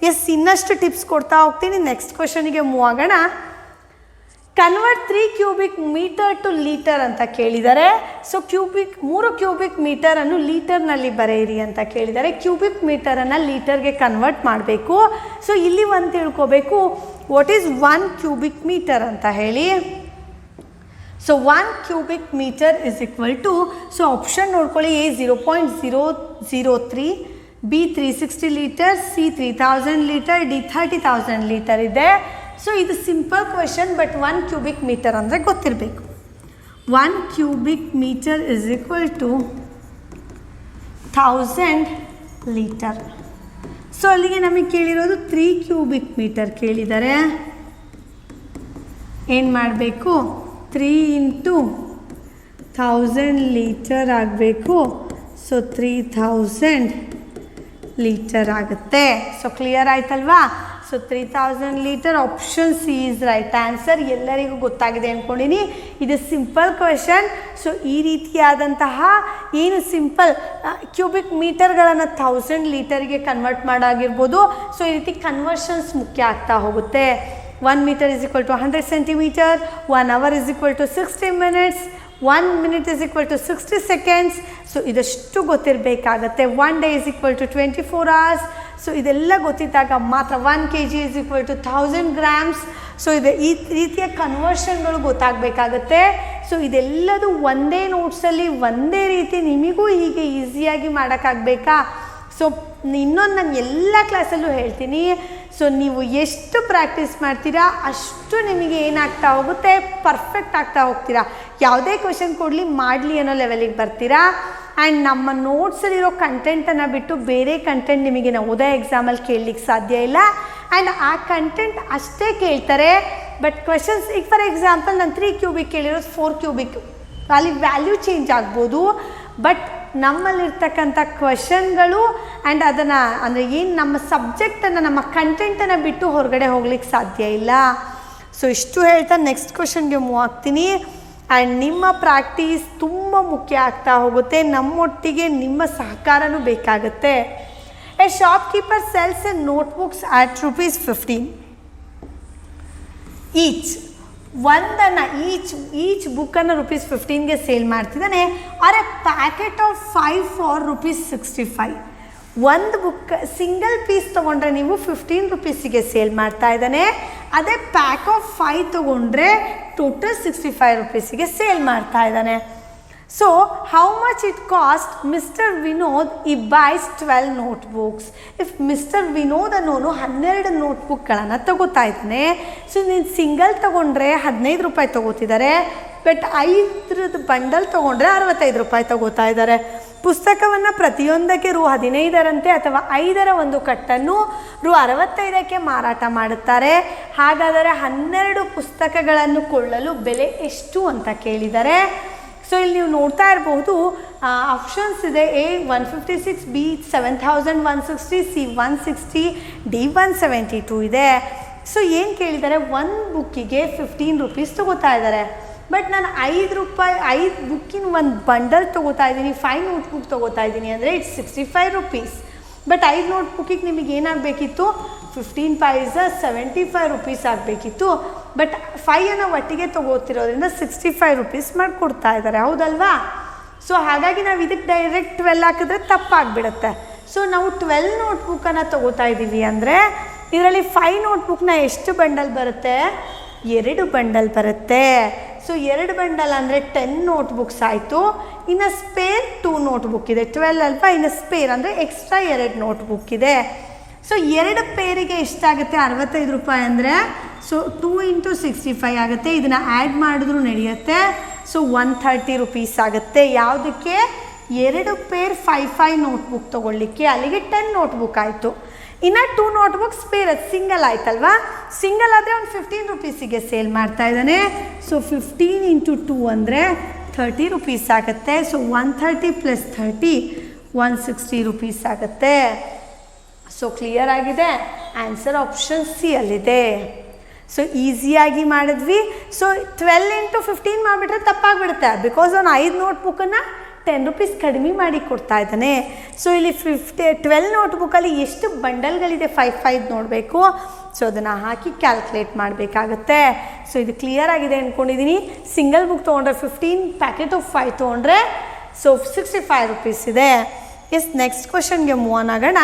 ಎಸ್ ಇನ್ನಷ್ಟು ಟಿಪ್ಸ್ ಕೊಡ್ತಾ ಹೋಗ್ತೀನಿ. ನೆಕ್ಸ್ಟ್ ಕ್ವಶನಿಗೆ ಮೂವ್ ಆಗೋಣ. Convert three cubic metre to litre ಅಂತ ಕೇಳಿದ್ದಾರೆ ಸೊ ಕ್ಯೂಬಿಕ್ ಮೂರು ಕ್ಯೂಬಿಕ್ ಮೀಟರನ್ನು ಲೀಟರ್ನಲ್ಲಿ ಬರೆಯಿರಿ ಅಂತ ಕೇಳಿದ್ದಾರೆ ಕ್ಯೂಬಿಕ್ ಮೀಟರನ್ನು ಲೀಟರ್ಗೆ ಕನ್ವರ್ಟ್ ಮಾಡಬೇಕು. ಸೊ ಇಲ್ಲಿ ಒಂದು ತಿಳ್ಕೋಬೇಕು what is one cubic metre ಅಂತ ಹೇಳಿ. So one cubic metre is equal to so option ನೋಡ್ಕೊಳ್ಳಿ A zero point zero zero three B three sixty litre C three thousand litre D thirty thousand litre ಇದೆ. So ಇದು simple question but one cubic metre ಅಂದರೆ ಗೊತ್ತಿರಬೇಕು. One cubic metre is equal to thousand litre so ಅಲ್ಲಿಗೆ ನಮಗೆ ಕೇಳಿರೋದು three cubic metre ಕೇಳಿದ್ದಾರೆ ಏನು ಮಾಡಬೇಕು? ತ್ರೀ ಇಂಟು ಥೌಸಂಡ್ ಲೀಟರ್ ಆಗಬೇಕು. ಸೊ ತ್ರೀ ಥೌಸಂಡ್ ಲೀಟರ್ ಆಗುತ್ತೆ. ಸೊ ಕ್ಲಿಯರ್ ಆಯ್ತಲ್ವಾ? So three thousand litre option C is right answer ಎಲ್ಲರಿಗೂ ಗೊತ್ತಾಗಿದೆ ಅಂದ್ಕೊಂಡಿನಿ ಇದು ಸಿಂಪಲ್ ಕ್ವೆಶನ್ ಸೊ ಈ ರೀತಿಯಾದಂತಹ ಏನು ಸಿಂಪಲ್ ಕ್ಯೂಬಿಕ್ ಮೀಟರ್ಗಳನ್ನು ಥೌಸಂಡ್ ಲೀಟರ್ಗೆ ಕನ್ವರ್ಟ್ ಮಾಡಾಗಿರ್ಬೋದು. ಸೊ ಈ ರೀತಿ ಕನ್ವರ್ಷನ್ಸ್ ಮುಖ್ಯ ಆಗ್ತಾ ಹೋಗುತ್ತೆ. One metre is equal to hundred centimetre one hour is equal to sixty minutes one minute is equal to sixty seconds so ಇದಷ್ಟು ಗೊತ್ತಿರಬೇಕಾಗತ್ತೆ. One day is equal to twenty four hours so ಇದೆಲ್ಲ ಗೊತ್ತಿದ್ದಾಗ ಮಾತ್ರ one K G is equal to thousand grams so ಇದು ಈ ರೀತಿಯ ಕನ್ವರ್ಷನ್ಗಳು ಗೊತ್ತಾಗಬೇಕಾಗತ್ತೆ. So ಇದೆಲ್ಲದು ಒಂದೇ ನೋಟ್ಸಲ್ಲಿ ಒಂದೇ ರೀತಿ ನಿಮಗೂ ಹೀಗೆ ಈಸಿಯಾಗಿ ಮಾಡೋಕ್ಕಾಗಬೇಕಾ? ಸೊ ಇನ್ನೊಂದು ನಾನು ಎಲ್ಲ ಕ್ಲಾಸಲ್ಲೂ ಹೇಳ್ತೀನಿ. ಸೊ ನೀವು ಎಷ್ಟು ಪ್ರಾಕ್ಟೀಸ್ ಮಾಡ್ತೀರಾ, ಅಷ್ಟು ನಿಮಗೆ ಏನಾಗ್ತಾ ಹೋಗುತ್ತೆ ಪರ್ಫೆಕ್ಟ್ ಆಗ್ತಾ ಹೋಗ್ತೀರಾ. ಯಾವುದೇ ಕ್ವೆಶನ್ ಕೊಡಲಿ ಮಾಡಲಿ ಅನ್ನೋ ಲೆವೆಲಿಗೆ ಬರ್ತೀರಾ. ಆ್ಯಂಡ್ ನಮ್ಮ ನೋಟ್ಸಲ್ಲಿರೋ ಕಂಟೆಂಟನ್ನು ಬಿಟ್ಟು ಬೇರೆ ಕಂಟೆಂಟ್ ನಿಮಗೆ ನವೋದಯ ಎಕ್ಸಾಮಲ್ಲಿ ಕೇಳಲಿಕ್ಕೆ ಸಾಧ್ಯ ಇಲ್ಲ. ಆ್ಯಂಡ್ ಆ ಕಂಟೆಂಟ್ ಅಷ್ಟೇ ಕೇಳ್ತಾರೆ. ಬಟ್ ಕ್ವೆಶನ್ಸ್ ಈಗ ಫಾರ್ ಎಕ್ಸಾಂಪಲ್ ನಾನು ತ್ರೀ ಕ್ಯೂಬಿಕ್ ಕೇಳಿರೋದು ಫೋರ್ ಕ್ಯೂಬಿಕ್ ಅಲ್ಲಿ ವ್ಯಾಲ್ಯೂ ಚೇಂಜ್ ಆಗ್ಬೋದು. ಬಟ್ ನಮ್ಮಲ್ಲಿರ್ತಕ್ಕಂಥ ಕ್ವಶನ್ಗಳು ಆ್ಯಂಡ್ ಅದನ್ನು ಅಂದರೆ ಏನು ನಮ್ಮ ಸಬ್ಜೆಕ್ಟನ್ನು ನಮ್ಮ ಕಂಟೆಂಟನ್ನು ಬಿಟ್ಟು ಹೊರಗಡೆ ಹೋಗ್ಲಿಕ್ಕೆ ಸಾಧ್ಯ ಇಲ್ಲ. ಸೊ ಇಷ್ಟು ಹೇಳ್ತಾ ನೆಕ್ಸ್ಟ್ ಕ್ವಶನ್ಗೆ ಮೂವ್ ಆಗ್ತೀನಿ. ಆ್ಯಂಡ್ ನಿಮ್ಮ ಪ್ರಾಕ್ಟೀಸ್ ತುಂಬ ಮುಖ್ಯ ಆಗ್ತಾ ಹೋಗುತ್ತೆ. ನಮ್ಮೊಟ್ಟಿಗೆ ನಿಮ್ಮ ಸಹಕಾರನೂ ಬೇಕಾಗುತ್ತೆ. A shopkeeper sells a notebooks at rupees fifteen each ಒಂದನ್ನು ಈಚ್ ಈಚ್ ಬುಕ್ಕನ್ನು ರುಪೀಸ್ ಫಿಫ್ಟೀನ್ಗೆ ಸೇಲ್ ಮಾಡ್ತಿದ್ದಾನೆ. Or a packet of five for rupees sixty five ಒಂದು ಬುಕ್ ಸಿಂಗಲ್ ಪೀಸ್ ತೊಗೊಂಡ್ರೆ ನೀವು ಫಿಫ್ಟೀನ್ ರುಪೀಸಿಗೆ ಸೇಲ್ ಮಾಡ್ತಾ ಇದ್ದಾನೆ. ಅದೇ ಪ್ಯಾಕ್ ಆಫ್ ಫೈವ್ ತೊಗೊಂಡ್ರೆ ಟೋಟಲ್ ಸಿಕ್ಸ್ಟಿ ಫೈವ್ ರುಪೀಸಿಗೆ ಸೇಲ್ ಮಾಡ್ತಾ ಇದ್ದಾನೆ. So how much it cost mister Vinod ಈ buys twelve notebooks if mister Vinod ಅನ್ನೋನು ಹನ್ನೆರಡು ನೋಟ್ಬುಕ್ಗಳನ್ನು ತಗೋತಾ ಇದ್ದಾನೆ ಸೊ ನೀನು ಸಿಂಗಲ್ ತೊಗೊಂಡ್ರೆ ಹದಿನೈದು ರೂಪಾಯಿ ತೊಗೋತಿದ್ದಾರೆ ಬಟ್ ಐದರದ್ದು ಬಂಡಲ್ ತೊಗೊಂಡ್ರೆ ಅರವತ್ತೈದು ರೂಪಾಯಿ ತಗೋತಾ ಇದ್ದಾರೆ ಪುಸ್ತಕವನ್ನು ಪ್ರತಿಯೊಂದಕ್ಕೆ ರು ಹದಿನೈದರಂತೆ ಅಥವಾ ಐದರ ಒಂದು ಕಟ್ಟನ್ನು ರು ಅರವತ್ತೈದಕ್ಕೆ ಮಾರಾಟ ಮಾಡುತ್ತಾರೆ. ಹಾಗಾದರೆ ಹನ್ನೆರಡು ಪುಸ್ತಕಗಳನ್ನು ಕೊಳ್ಳಲು ಬೆಲೆ ಎಷ್ಟು ಅಂತ ಕೇಳಿದ್ದಾರೆ ಸೊ ಇಲ್ಲಿ ನೀವು ನೋಡ್ತಾ ಇರಬಹುದು ಆಪ್ಷನ್ಸ್ ಇದೆ A one fifty six B seven thousand one sixty C one sixty D one seventy two ಇದೆ. ಸೊ ಏನು ಕೇಳಿದ್ದಾರೆ? ಒಂದು ಬುಕ್ಕಿಗೆ ಫಿಫ್ಟೀನ್ ರುಪೀಸ್ ತೊಗೋತಾ ಇದ್ದಾರೆ. ಬಟ್ ನಾನು ಐದು ರೂಪಾಯಿ, ಐದು ಬುಕ್ಕಿನ ಒಂದು ಬಂಡಲ್ ತೊಗೋತಾ ಇದ್ದೀನಿ ಫೈವ್ ನೋಟ್ ಬುಕ್ ತೊಗೋತಾ ಇದ್ದೀನಿ ಅಂದರೆ it's sixty five rupees but ಐದು ನೋಟ್ ಬುಕ್ಕಿಗೆ ನಿಮಗೆ ಏನಾಗಬೇಕಿತ್ತು ಫಿಫ್ಟೀನ್ ಪೈಸ ಸೆವೆಂಟಿ ಫೈವ್ ರುಪೀಸ್ ಆಗಬೇಕಿತ್ತು. ಬಟ್ ಫೈವನ್ನು ಒಟ್ಟಿಗೆ ತೊಗೋತಿರೋದ್ರಿಂದ ಸಿಕ್ಸ್ಟಿ ಫೈವ್ ರುಪೀಸ್ ಮಾಡಿಕೊಡ್ತಾ ಇದ್ದಾರೆ ಹೌದಲ್ವಾ? ಸೊ ಹಾಗಾಗಿ ನಾವು ಇದಕ್ಕೆ ಡೈರೆಕ್ಟ್ ಟ್ವೆಲ್ ಹಾಕಿದ್ರೆ ತಪ್ಪಾಗ್ಬಿಡುತ್ತೆ. ಸೊ ನಾವು ಟ್ವೆಲ್ ನೋಟ್ಬುಕ್ಕನ್ನು ತೊಗೋತಾ ಇದ್ದೀವಿ ಅಂದರೆ ಇದರಲ್ಲಿ ಫೈವ್ ನೋಟ್ಬುಕ್ನ ಎಷ್ಟು ಬಂಡಲ್ ಬರುತ್ತೆ? ಎರಡು ಬಂಡಲ್ ಬರುತ್ತೆ. ಸೊ ಎರಡು ಬಂಡಲ್ ಅಂದರೆ ಟೆನ್ ನೋಟ್ಬುಕ್ಸ್ ಆಯಿತು. ಇನ್ನು ಸ್ಪೇರ್ ಟೂ ನೋಟ್ಬುಕ್ ಇದೆ. ಟ್ವೆಲ್ ಅಲ್ವಾ? ಇನ್ನು ಸ್ಪೇರ್ ಅಂದರೆ ಎಕ್ಸ್ಟ್ರಾ ಎರಡು ನೋಟ್ಬುಕ್ ಇದೆ. ಸೊ ಎರಡು ಪೇರಿಗೆ ಎಷ್ಟಾಗುತ್ತೆ? ಅರವತ್ತೈದು ರೂಪಾಯಿ ಅಂದರೆ so two into sixty five ಆಗುತ್ತೆ. ಇದನ್ನು ಆ್ಯಡ್ ಮಾಡಿದ್ರೂ ನಡೆಯುತ್ತೆ. ಸೊ ಒನ್ ಥರ್ಟಿ ರುಪೀಸ್ ಆಗುತ್ತೆ. ಯಾವುದಕ್ಕೆ? ಎರಡು ಪೇರ್ ಫೈವ್ ಫೈವ್ ನೋಟ್ಬುಕ್ ತೊಗೊಳ್ಳಿಕ್ಕೆ. ಅಲ್ಲಿಗೆ ಟೆನ್ ನೋಟ್ಬುಕ್ ಆಯಿತು. ಇನ್ನು ಟೂ ನೋಟ್ಬುಕ್ಸ್ ಪೇರ್ ಸಿಂಗಲ್ ಆಯ್ತಲ್ವಾ? ಸಿಂಗಲ್ ಆದರೆ ಒಂದು ಫಿಫ್ಟೀನ್ ರುಪೀಸಿಗೆ ಸೇಲ್ ಮಾಡ್ತಾ ಇದ್ದಾನೆ. ಸೊ ಫಿಫ್ಟೀನ್ ಇಂಟು ಟೂ ಅಂದರೆ ಥರ್ಟಿ ರುಪೀಸ್ ಆಗುತ್ತೆ. So one thirty plus thirty one sixty rupees ಆಗುತ್ತೆ. ಸೊ ಕ್ಲಿಯರ್ ಆಗಿದೆ? ಆನ್ಸರ್ ಆಪ್ಷನ್ ಸಿ ಅಲ್ಲಿದೆ. ಸೊ ಈಸಿಯಾಗಿ ಮಾಡಿದ್ವಿ. ಸೊ ಟ್ವೆಲ್ ಇಂಟು ಫಿಫ್ಟೀನ್ ಮಾಡಿಬಿಟ್ರೆ ತಪ್ಪಾಗ್ಬಿಡುತ್ತೆ. ಬಿಕಾಸ್ ಅವ್ನು ಐದು ನೋಟ್ಬುಕ್ಕನ್ನು ಟೆನ್ ರುಪೀಸ್ ಕಡಿಮೆ ಮಾಡಿ ಕೊಡ್ತಾ ಇದ್ದಾನೆ. ಸೊ ಇಲ್ಲಿ ಫಿಫ್ಟಿ ಟ್ವೆಲ್ ನೋಟ್ಬುಕ್ಕಲ್ಲಿ ಎಷ್ಟು ಬಂಡಲ್ಗಳಿದೆ ಫೈವ್ ಫೈವ್ ನೋಡಬೇಕು. ಸೊ ಅದನ್ನು ಹಾಕಿ ಕ್ಯಾಲ್ಕುಲೇಟ್ ಮಾಡಬೇಕಾಗತ್ತೆ. ಸೊ ಇದು ಕ್ಲಿಯರ್ ಆಗಿದೆ ಅಂದ್ಕೊಂಡಿದ್ದೀನಿ ಸಿಂಗಲ್ ಬುಕ್ ತೊಗೊಂಡ್ರೆ ಫಿಫ್ಟೀನ್ ಪ್ಯಾಕೆಟ್ ಆಫ್ ಫೈವ್ ತೊಗೊಂಡ್ರೆ ಸೊ ಸಿಕ್ಸ್ಟಿ ಫೈವ್ ರುಪೀಸ್ ಇದೆ ಎಸ್ ನೆಕ್ಸ್ಟ್ ಕ್ವಶನ್ಗೆ ಮೂವ್ ಆನ್ ಆಗೋಣ.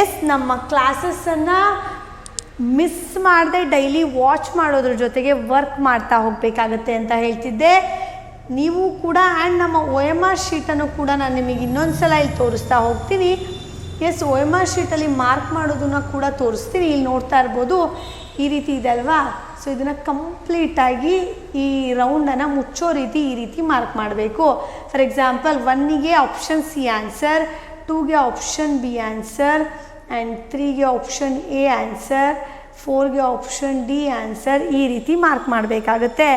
ಎಸ್ ನಮ್ಮ ಕ್ಲಾಸಸ್ಸನ್ನು ಮಿಸ್ ಮಾಡದೆ ಡೈಲಿ ವಾಚ್ ಮಾಡೋದ್ರ ಜೊತೆಗೆ ವರ್ಕ್ ಮಾಡ್ತಾ ಹೋಗಬೇಕಾಗತ್ತೆ ಅಂತ ಹೇಳ್ತಿದ್ದೆ. ನೀವು ಕೂಡ ಆ್ಯಂಡ್ ನಮ್ಮ ಒ ಎಂ ಆರ್ ಶೀಟನ್ನು ಕೂಡ ನಾನು ನಿಮಗೆ ಇನ್ನೊಂದು ಸಲ ಇಲ್ಲಿ ತೋರಿಸ್ತಾ ಹೋಗ್ತೀನಿ. ಎಸ್ ಒ ಎಂ ಆರ್ ಶೀಟಲ್ಲಿ ಮಾರ್ಕ್ ಮಾಡೋದನ್ನು ಕೂಡ ತೋರಿಸ್ತೀನಿ, ಇಲ್ಲಿ ನೋಡ್ತಾ ಇರ್ಬೋದು. ಈ ರೀತಿ ಇದೆ ಅಲ್ವಾ? ಸೊ ಇದನ್ನು ಕಂಪ್ಲೀಟಾಗಿ ಈ ರೌಂಡನ್ನು ಮುಚ್ಚೋ ರೀತಿ ಈ ರೀತಿ ಮಾರ್ಕ್ ಮಾಡಬೇಕು. ಫಾರ್ ಎಕ್ಸಾಂಪಲ್ ಒನ್ನಿಗೆ ಆಪ್ಷನ್ ಸಿ ಆನ್ಸರ್ ಟೂಗೆ ಆಪ್ಷನ್ ಬಿ ಆನ್ಸರ್ ಆ್ಯಂಡ್ ತ್ರೀಗೆ ಆಪ್ಷನ್ ಎ ಆನ್ಸರ್ ಫೋರ್ಗೆ ಆಪ್ಷನ್ ಡಿ ಆನ್ಸರ್ ಈ ರೀತಿ ಮಾರ್ಕ್ ಮಾಡಬೇಕಾಗತ್ತೆ.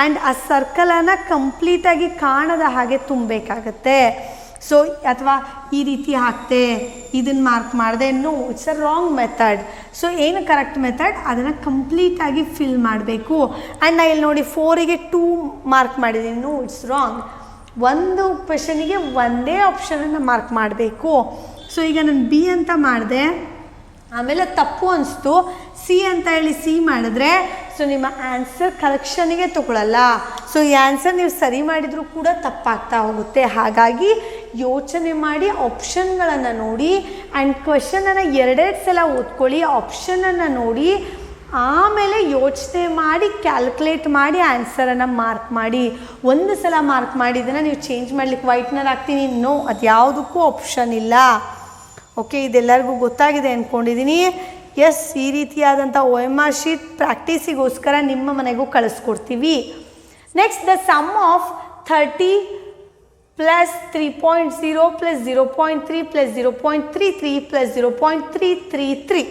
ಆ್ಯಂಡ್ ಆ ಸರ್ಕಲನ್ನು ಕಂಪ್ಲೀಟಾಗಿ ಕಾಣದ ಹಾಗೆ ತುಂಬಬೇಕಾಗತ್ತೆ. ಸೊ ಅಥವಾ ಈ ರೀತಿ ಹಾಕ್ತೆ ಇದನ್ನು ಮಾರ್ಕ್ ಮಾಡಿದೆ no it's a wrong method so ಏನು ಕರೆಕ್ಟ್ ಮೆಥಡ್ ಅದನ್ನು ಕಂಪ್ಲೀಟಾಗಿ ಫಿಲ್ ಮಾಡಬೇಕು. ಆ್ಯಂಡ್ ನಾ ಇಲ್ಲಿ ನೋಡಿ ಫೋರಿಗೆ ಟೂ ಮಾರ್ಕ್ ಮಾಡಿದ್ದೀನಿ ನೋ ಇಟ್ಸ್ ರಾಂಗ್ ಒಂದು ಕ್ವೆಶನಿಗೆ ಒಂದೇ ಆಪ್ಷನನ್ನು ಮಾರ್ಕ್ ಮಾಡಬೇಕು. ಸೊ ಈಗ ನಾನು ಬಿ ಅಂತ ಮಾಡಿದೆ. ಆಮೇಲೆ ತಪ್ಪು ಅನಿಸ್ತು. ಸಿ ಅಂತ ಹೇಳಿ ಸಿ ಮಾಡಿದ್ರೆ ಸೊ ನಿಮ್ಮ ಆನ್ಸರ್ ಕರೆಕ್ಷನಿಗೆ ತಗೊಳ್ಳಲ್ಲ ಸೊ ಈ ಆನ್ಸರ್ ನೀವು ಸರಿ ಮಾಡಿದರೂ ಕೂಡ ತಪ್ಪಾಗ್ತಾ ಹೋಗುತ್ತೆ. ಹಾಗಾಗಿ ಯೋಚನೆ ಮಾಡಿ ಆಪ್ಷನ್ಗಳನ್ನು ನೋಡಿ ಆ್ಯಂಡ್ ಕ್ವೆಶನನ್ನು ಎರಡೆರಡು ಸಲ ಓದ್ಕೊಳ್ಳಿ ಆಪ್ಷನನ್ನು ನೋಡಿ, ಆಮೇಲೆ ಯೋಚನೆ ಮಾಡಿ ಕ್ಯಾಲ್ಕುಲೇಟ್ ಮಾಡಿ ಆನ್ಸರನ್ನು ಮಾರ್ಕ್ ಮಾಡಿ. ಒಂದು ಸಲ ಮಾರ್ಕ್ ಮಾಡಿದ್ದನ್ನು ನೀವು ಚೇಂಜ್ ಮಾಡ್ಲಿಕ್ಕೆ ವೈಟ್ನರ್ ಹಾಕ್ತೀನಿ ನೋ ಅದು ಯಾವುದಕ್ಕೂ ಆಪ್ಷನ್ ಇಲ್ಲ. ಓಕೆ ಇದೆಲ್ಲರಿಗೂ ಗೊತ್ತಾಗಿದೆ ಅಂದ್ಕೊಂಡಿದ್ದೀನಿ ಎಸ್ ಈ ರೀತಿಯಾದಂಥ ಒ ಎಂ ಆರ್ ಶೀಟ್ ಪ್ರಾಕ್ಟೀಸಿಗೋಸ್ಕರ ನಿಮ್ಮ ಮನೆಗೂ ಕಳಿಸ್ಕೊಡ್ತೀವಿ. Next the sum of thirty plus three point zero plus zero point three plus zero point three three plus zero point three three three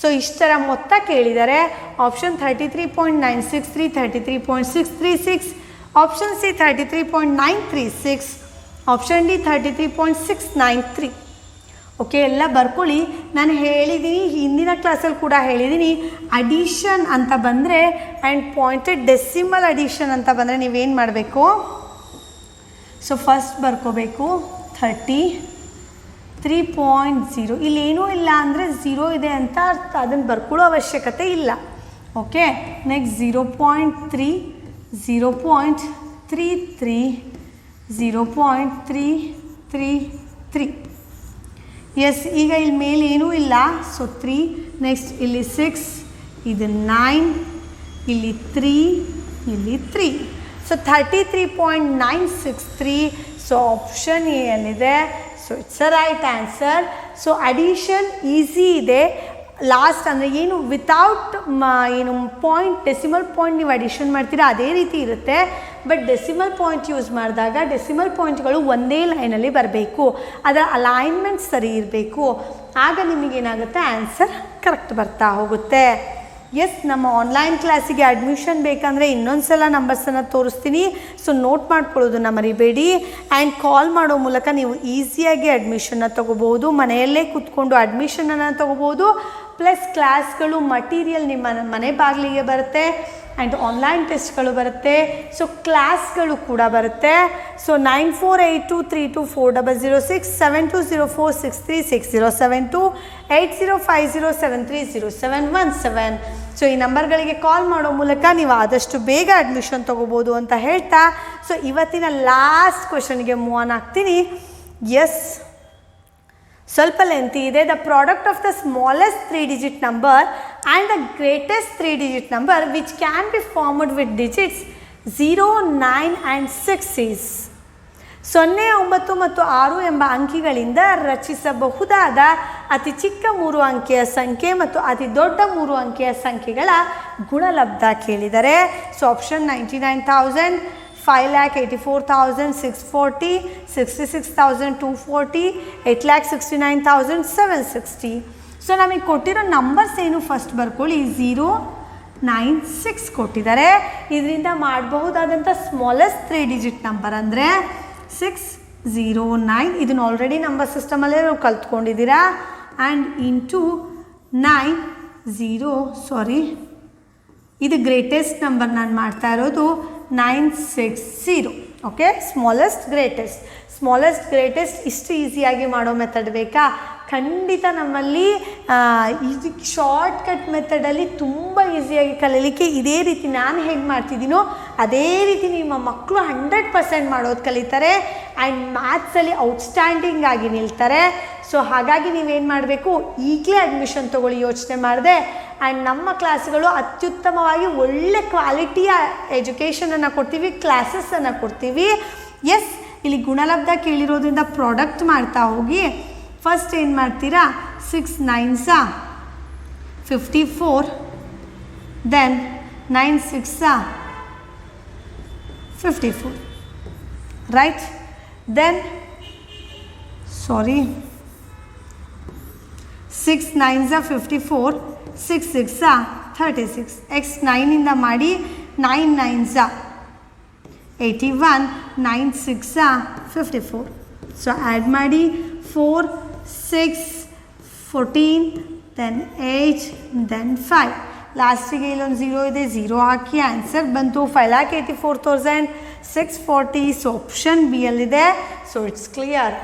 so ಇಷ್ಟರ ಮೊತ್ತ ಕೇಳಿದ್ದಾರೆ option thirty three point nine six three thirty three point six three six option C thirty three point nine three six option D thirty three point six nine three okay ಎಲ್ಲ ಬರ್ಕೊಳ್ಳಿ. ನಾನು ಹೇಳಿದ್ದೀನಿ ಹಿಂದಿನ ಕ್ಲಾಸಲ್ಲಿ ಕೂಡ ಹೇಳಿದ್ದೀನಿ ಅಡಿಷನ್ ಅಂತ ಬಂದರೆ ಆ್ಯಂಡ್ ಪಾಯಿಂಟೆಡ್ ಡೆಸಿಮಲ್ ಅಡಿಷನ್ ಅಂತ ಬಂದರೆ ನೀವೇನು ಮಾಡಬೇಕು? ಸೊ ಫಸ್ಟ್ ಬರ್ಕೋಬೇಕು. ಥರ್ಟಿ ತ್ರೀ ಪಾಯಿಂಟ್ ಝೀರೋ ಇಲ್ಲೇನೂ ಇಲ್ಲ ಅಂದರೆ ಝೀರೋ ಇದೆ ಅಂತ ಅರ್ಥ. ಅದನ್ನು ಬರ್ಕೊಳ್ಳೋ ಅವಶ್ಯಕತೆ ಇಲ್ಲ. Okay next zero point three zero point three three zero point three three three yes ಈಗ ಇಲ್ಲಿ ಮೇಲೆ ಏನೂ ಇಲ್ಲ. ಸೊ ತ್ರೀ ನೆಕ್ಸ್ಟ್ ಇಲ್ಲಿ ಸಿಕ್ಸ್ ಇದು ನೈನ್ ಇಲ್ಲಿ ತ್ರೀ ಇಲ್ಲಿ three so thirty three point nine six three so option ಏನಿದೆ so it's a right answer so addition easy ಇದೆ. ಲಾಸ್ಟ್ ಅಂದರೆ ಏನು ವಿತೌಟ್ ಏನು ಪಾಯಿಂಟ್ ಡೆಸಿಮಲ್ ಪಾಯಿಂಟ್ ನೀವು ಅಡಿಷನ್ ಮಾಡ್ತೀರಾ, ಅದೇ ರೀತಿ ಇರುತ್ತೆ. ಬಟ್ ಡೆಸಿಮಲ್ ಪಾಯಿಂಟ್ ಯೂಸ್ ಮಾಡಿದಾಗ ಡೆಸಿಮಲ್ ಪಾಯಿಂಟ್ಗಳು ಒಂದೇ ಲೈನಲ್ಲಿ ಬರಬೇಕು. ಅದರ ಅಲೈನ್ಮೆಂಟ್ ಸರಿ ಇರಬೇಕು. ಆಗ ನಿಮಗೇನಾಗುತ್ತೆ ಆನ್ಸರ್ ಕರೆಕ್ಟ್ ಬರ್ತಾ ಹೋಗುತ್ತೆ. ಎಸ್ ನಮ್ಮ ಆನ್ಲೈನ್ ಕ್ಲಾಸಿಗೆ ಅಡ್ಮಿಷನ್ ಬೇಕಂದರೆ ಇನ್ನೊಂದು ಸಲ ನಂಬರ್ಸನ್ನು ತೋರಿಸ್ತೀನಿ. ಸೊ ನೋಟ್ ಮಾಡ್ಕೊಳ್ಳೋದನ್ನು ಮರಿಬೇಡಿ. ಆ್ಯಂಡ್ ಕಾಲ್ ಮಾಡೋ ಮೂಲಕ ನೀವು ಈಸಿಯಾಗಿ ಅಡ್ಮಿಷನ್ನ ತೊಗೋಬೋದು ಮನೆಯಲ್ಲೇ ಕೂತ್ಕೊಂಡು ಅಡ್ಮಿಷನನ್ನು ತೊಗೋಬೋದು ಪ್ಲಸ್ ಕ್ಲಾಸ್ಗಳು ಮಟೀರಿಯಲ್ ನಿಮ್ಮ ಮನೆ ಬಾಗಿಲಿಗೆ ಬರುತ್ತೆ ಆ್ಯಂಡ್ ಆನ್ಲೈನ್ ಟೆಸ್ಟ್ಗಳು ಬರುತ್ತೆ. ಸೊ ಕ್ಲಾಸ್ಗಳು ಕೂಡ ಬರುತ್ತೆ. So nine four eight two three two four double zero six seven two zero four six three six zero seven two eight zero five zero seven three zero seven one seven so ಈ ನಂಬರ್ಗಳಿಗೆ ಕಾಲ್ ಮಾಡೋ ಮೂಲಕ ನೀವು ಆದಷ್ಟು ಬೇಗ admission ತೊಗೋಬೋದು ಅಂತ ಹೇಳ್ತಾ. ಸೊ ಇವತ್ತಿನ ಲಾಸ್ಟ್ ಕ್ವಶನ್ಗೆ ಮೂವ್ ಆನ್ ಆಗ್ತೀನಿ. ಎಸ್ ಸ್ವಲ್ಪ ಲೆಂತಿ ಇದೆ. The product of the smallest three digit number and the greatest three digit number which can be formed with digits zero nine and six is ಸೊನ್ನೆ, ಒಂಬತ್ತು ಮತ್ತು ಆರು ಎಂಬ ಅಂಕಿಗಳಿಂದ ರಚಿಸಬಹುದಾದ ಅತಿ ಚಿಕ್ಕ ಮೂರು ಅಂಕಿಯ ಸಂಖ್ಯೆ ಮತ್ತು ಅತಿ ದೊಡ್ಡ ಮೂರು ಅಂಕಿಯ ಸಂಖ್ಯೆಗಳ ಗುಣಲಬ್ಧ ಕೇಳಿದರೆ. So option ninety nine thousand five lakh eighty four thousand six forty sixty six thousand two forty lakh lakh sixty nine thousand seven sixty so ನಮಗೆ ಕೊಟ್ಟಿರೋ ನಂಬರ್ಸ್ ಏನು ಫಸ್ಟ್ ಬರ್ಕೊಳ್ಳಿ ಝೀರೋ ನೈನ್ ಸಿಕ್ಸ್ ಕೊಟ್ಟಿದ್ದಾರೆ. ಇದರಿಂದ ಮಾಡಬಹುದಾದಂಥ ಸ್ಮಾಲೆಸ್ಟ್ ತ್ರೀ ಡಿಜಿಟ್ ನಂಬರ್ ಅಂದರೆ six zero nine ಇದನ್ನು already number ಸಿಸ್ಟಮಲ್ಲೇ ನೀವು ಕಲ್ತ್ಕೊಂಡಿದ್ದೀರಾ? And into nine zero sorry ಇದು ಗ್ರೇಟೆಸ್ಟ್ ನಂಬರ್ ನಾನು ಮಾಡ್ತಾ ಇರೋದು. Nine six zero okay smallest greatest smallest greatest ಇಷ್ಟು ಈಸಿಯಾಗಿ ಮಾಡೋ ಮೆಥಡ್ ಬೇಕಾ? ಖಂಡಿತ ನಮ್ಮಲ್ಲಿ ಇದು ಶಾರ್ಟ್ ಕಟ್ ಮೆಥಡಲ್ಲಿ ತುಂಬ ಈಸಿಯಾಗಿ ಕಲೀಲಿಕ್ಕೆ ಇದೇ ರೀತಿ ನಾನು ಹೇಗೆ ಮಾಡ್ತಿದ್ದೀನೋ, ಅದೇ ರೀತಿ ನಿಮ್ಮ ಮಕ್ಕಳು ಹಂಡ್ರೆಡ್ ಪರ್ಸೆಂಟ್ ಮಾಡೋದು ಕಲಿತಾರೆ. ಆ್ಯಂಡ್ ಮ್ಯಾಥ್ಸಲ್ಲಿ ಔಟ್ಸ್ಟ್ಯಾಂಡಿಂಗ್ ಆಗಿ ನಿಲ್ತಾರೆ. ಸೊ ಹಾಗಾಗಿ ನೀವೇನು ಮಾಡಬೇಕು? ಈಗಲೇ ಅಡ್ಮಿಷನ್ ತೊಗೊಳ್ಳಿ ಯೋಚನೆ ಮಾಡಿದೆ. ಆ್ಯಂಡ್ ನಮ್ಮ ಕ್ಲಾಸ್ಗಳು ಅತ್ಯುತ್ತಮವಾಗಿ ಒಳ್ಳೆ ಕ್ವಾಲಿಟಿಯ ಎಜುಕೇಷನನ್ನು ಕೊಡ್ತೀವಿ ಕ್ಲಾಸಸ್ಸನ್ನು ಕೊಡ್ತೀವಿ. ಎಸ್ ಇಲ್ಲಿ ಗುಣಲಬ್ಧ ಕೇಳಿರೋದ್ರಿಂದ ಪ್ರಾಡಕ್ಟ್ ಮಾಡ್ತಾ ಹೋಗಿ. ಫಸ್ಟ್ ಏನು ಮಾಡ್ತೀರಾ? Six nines fifty four then nine sixes fifty four right then sorry six nines fifty four six sixes thirty six x ನೈನಿಂದ ಮಾಡಿ nine nines eighty one nine sixes fifty four so add ಮಾಡಿ four six fourteen then eight then five ಲಾಸ್ಟಿಗೆ ಇಲ್ಲೊಂದು zero ಇದೆ zero ಹಾಕಿ answer ಬಂತು. Five lakh eighty four thousand six forty so option B ಅಲ್ಲಿದೆ so it's clear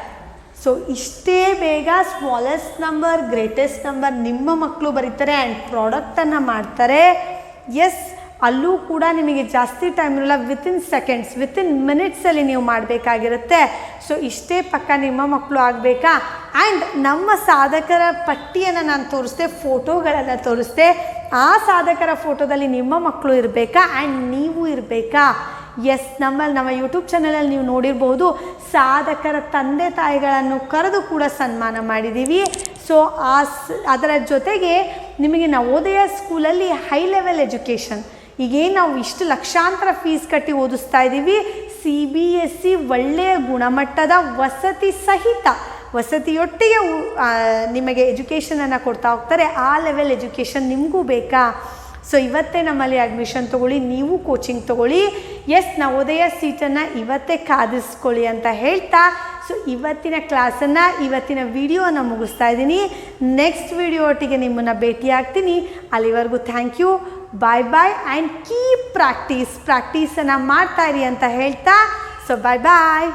so ಇಷ್ಟೇ ಬೇಗ smallest number greatest number ನಿಮ್ಮ ಮಕ್ಕಳು ಬರೀತಾರೆ ಆ್ಯಂಡ್ ಪ್ರಾಡಕ್ಟನ್ನು ಮಾಡ್ತಾರೆ. ಎಸ್ ಅಲ್ಲೂ ಕೂಡ ನಿಮಗೆ ಜಾಸ್ತಿ ಟೈಮ್ ಇರಲ್ಲ ವಿತಿನ್ ಸೆಕೆಂಡ್ಸ್ ವಿತಿನ್ ಮಿನಿಟ್ಸಲ್ಲಿ ನೀವು ಮಾಡಬೇಕಾಗಿರುತ್ತೆ. ಸೊ ಇಷ್ಟೇ ಪಕ್ಕ ನಿಮ್ಮ ಮಕ್ಕಳು ಆಗಬೇಕಾ? ಆ್ಯಂಡ್ ನಮ್ಮ ಸಾಧಕರ ಪಟ್ಟಿಯನ್ನು ನಾನು ತೋರಿಸ್ದೆ ಫೋಟೋಗಳನ್ನು ತೋರಿಸ್ದೆ, ಆ ಸಾಧಕರ ಫೋಟೋದಲ್ಲಿ ನಿಮ್ಮ ಮಕ್ಕಳು ಇರಬೇಕಾ? ಆ್ಯಂಡ್ ನೀವು ಇರಬೇಕಾ? ಎಸ್ ನಮ್ಮ ನಮ್ಮ ಯೂಟ್ಯೂಬ್ ಚಾನಲಲ್ಲಿ ನೀವು ನೋಡಿರ್ಬೋದು, ಸಾಧಕರ ತಂದೆ ತಾಯಿಗಳನ್ನು ಕರೆದು ಕೂಡ ಸನ್ಮಾನ ಮಾಡಿದ್ದೀವಿ ಸೊ ಆ ಅದರ ಜೊತೆಗೆ ನಿಮಗೆ ನವೋದಯ ಸ್ಕೂಲಲ್ಲಿ ಹೈ ಲೆವೆಲ್ ಎಜುಕೇಷನ್ ಈಗೇನು ನಾವು ಇಷ್ಟು ಲಕ್ಷಾಂತರ ಫೀಸ್ ಕಟ್ಟಿ ಓದಿಸ್ತಾ ಇದ್ದೀವಿ ಸಿ ಬಿ ಎಸ್ ಸಿ ಒಳ್ಳೆಯ ಗುಣಮಟ್ಟದ ವಸತಿ ಸಹಿತ, ವಸತಿಯೊಟ್ಟಿಗೆ ನಿಮಗೆ ಎಜುಕೇಷನನ್ನು ಕೊಡ್ತಾ ಹೋಗ್ತಾರೆ. ಆ ಲೆವೆಲ್ ಎಜುಕೇಷನ್ ನಿಮಗೂ ಬೇಕಾ? ಸೊ ಇವತ್ತೇ ನಮ್ಮಲ್ಲಿ ಅಡ್ಮಿಷನ್ ತೊಗೊಳ್ಳಿ, ನೀವು ಕೋಚಿಂಗ್ ತೊಗೊಳ್ಳಿ. ಎಸ್ ನವೋದಯ ಸೀಟನ್ನು ಇವತ್ತೇ ಕಾದಿಸ್ಕೊಳ್ಳಿ ಅಂತ ಹೇಳ್ತಾ. ಸೊ ಇವತ್ತಿನ ಕ್ಲಾಸನ್ನು ಇವತ್ತಿನ ವಿಡಿಯೋನ ಮುಗಿಸ್ತಾ ಇದ್ದೀನಿ. ನೆಕ್ಸ್ಟ್ ವಿಡಿಯೋ ಒಟ್ಟಿಗೆ ನಿಮ್ಮನ್ನು ಭೇಟಿ ಆಗ್ತೀನಿ ಅಲ್ಲಿವರೆಗೂ thank you bye bye and keep practice ಪ್ರಾಕ್ಟೀಸನ್ನು ಮಾಡ್ತಾ ಇರಿ ಅಂತ ಹೇಳ್ತಾ. ಸೊ ಬಾಯ್ ಬಾಯ್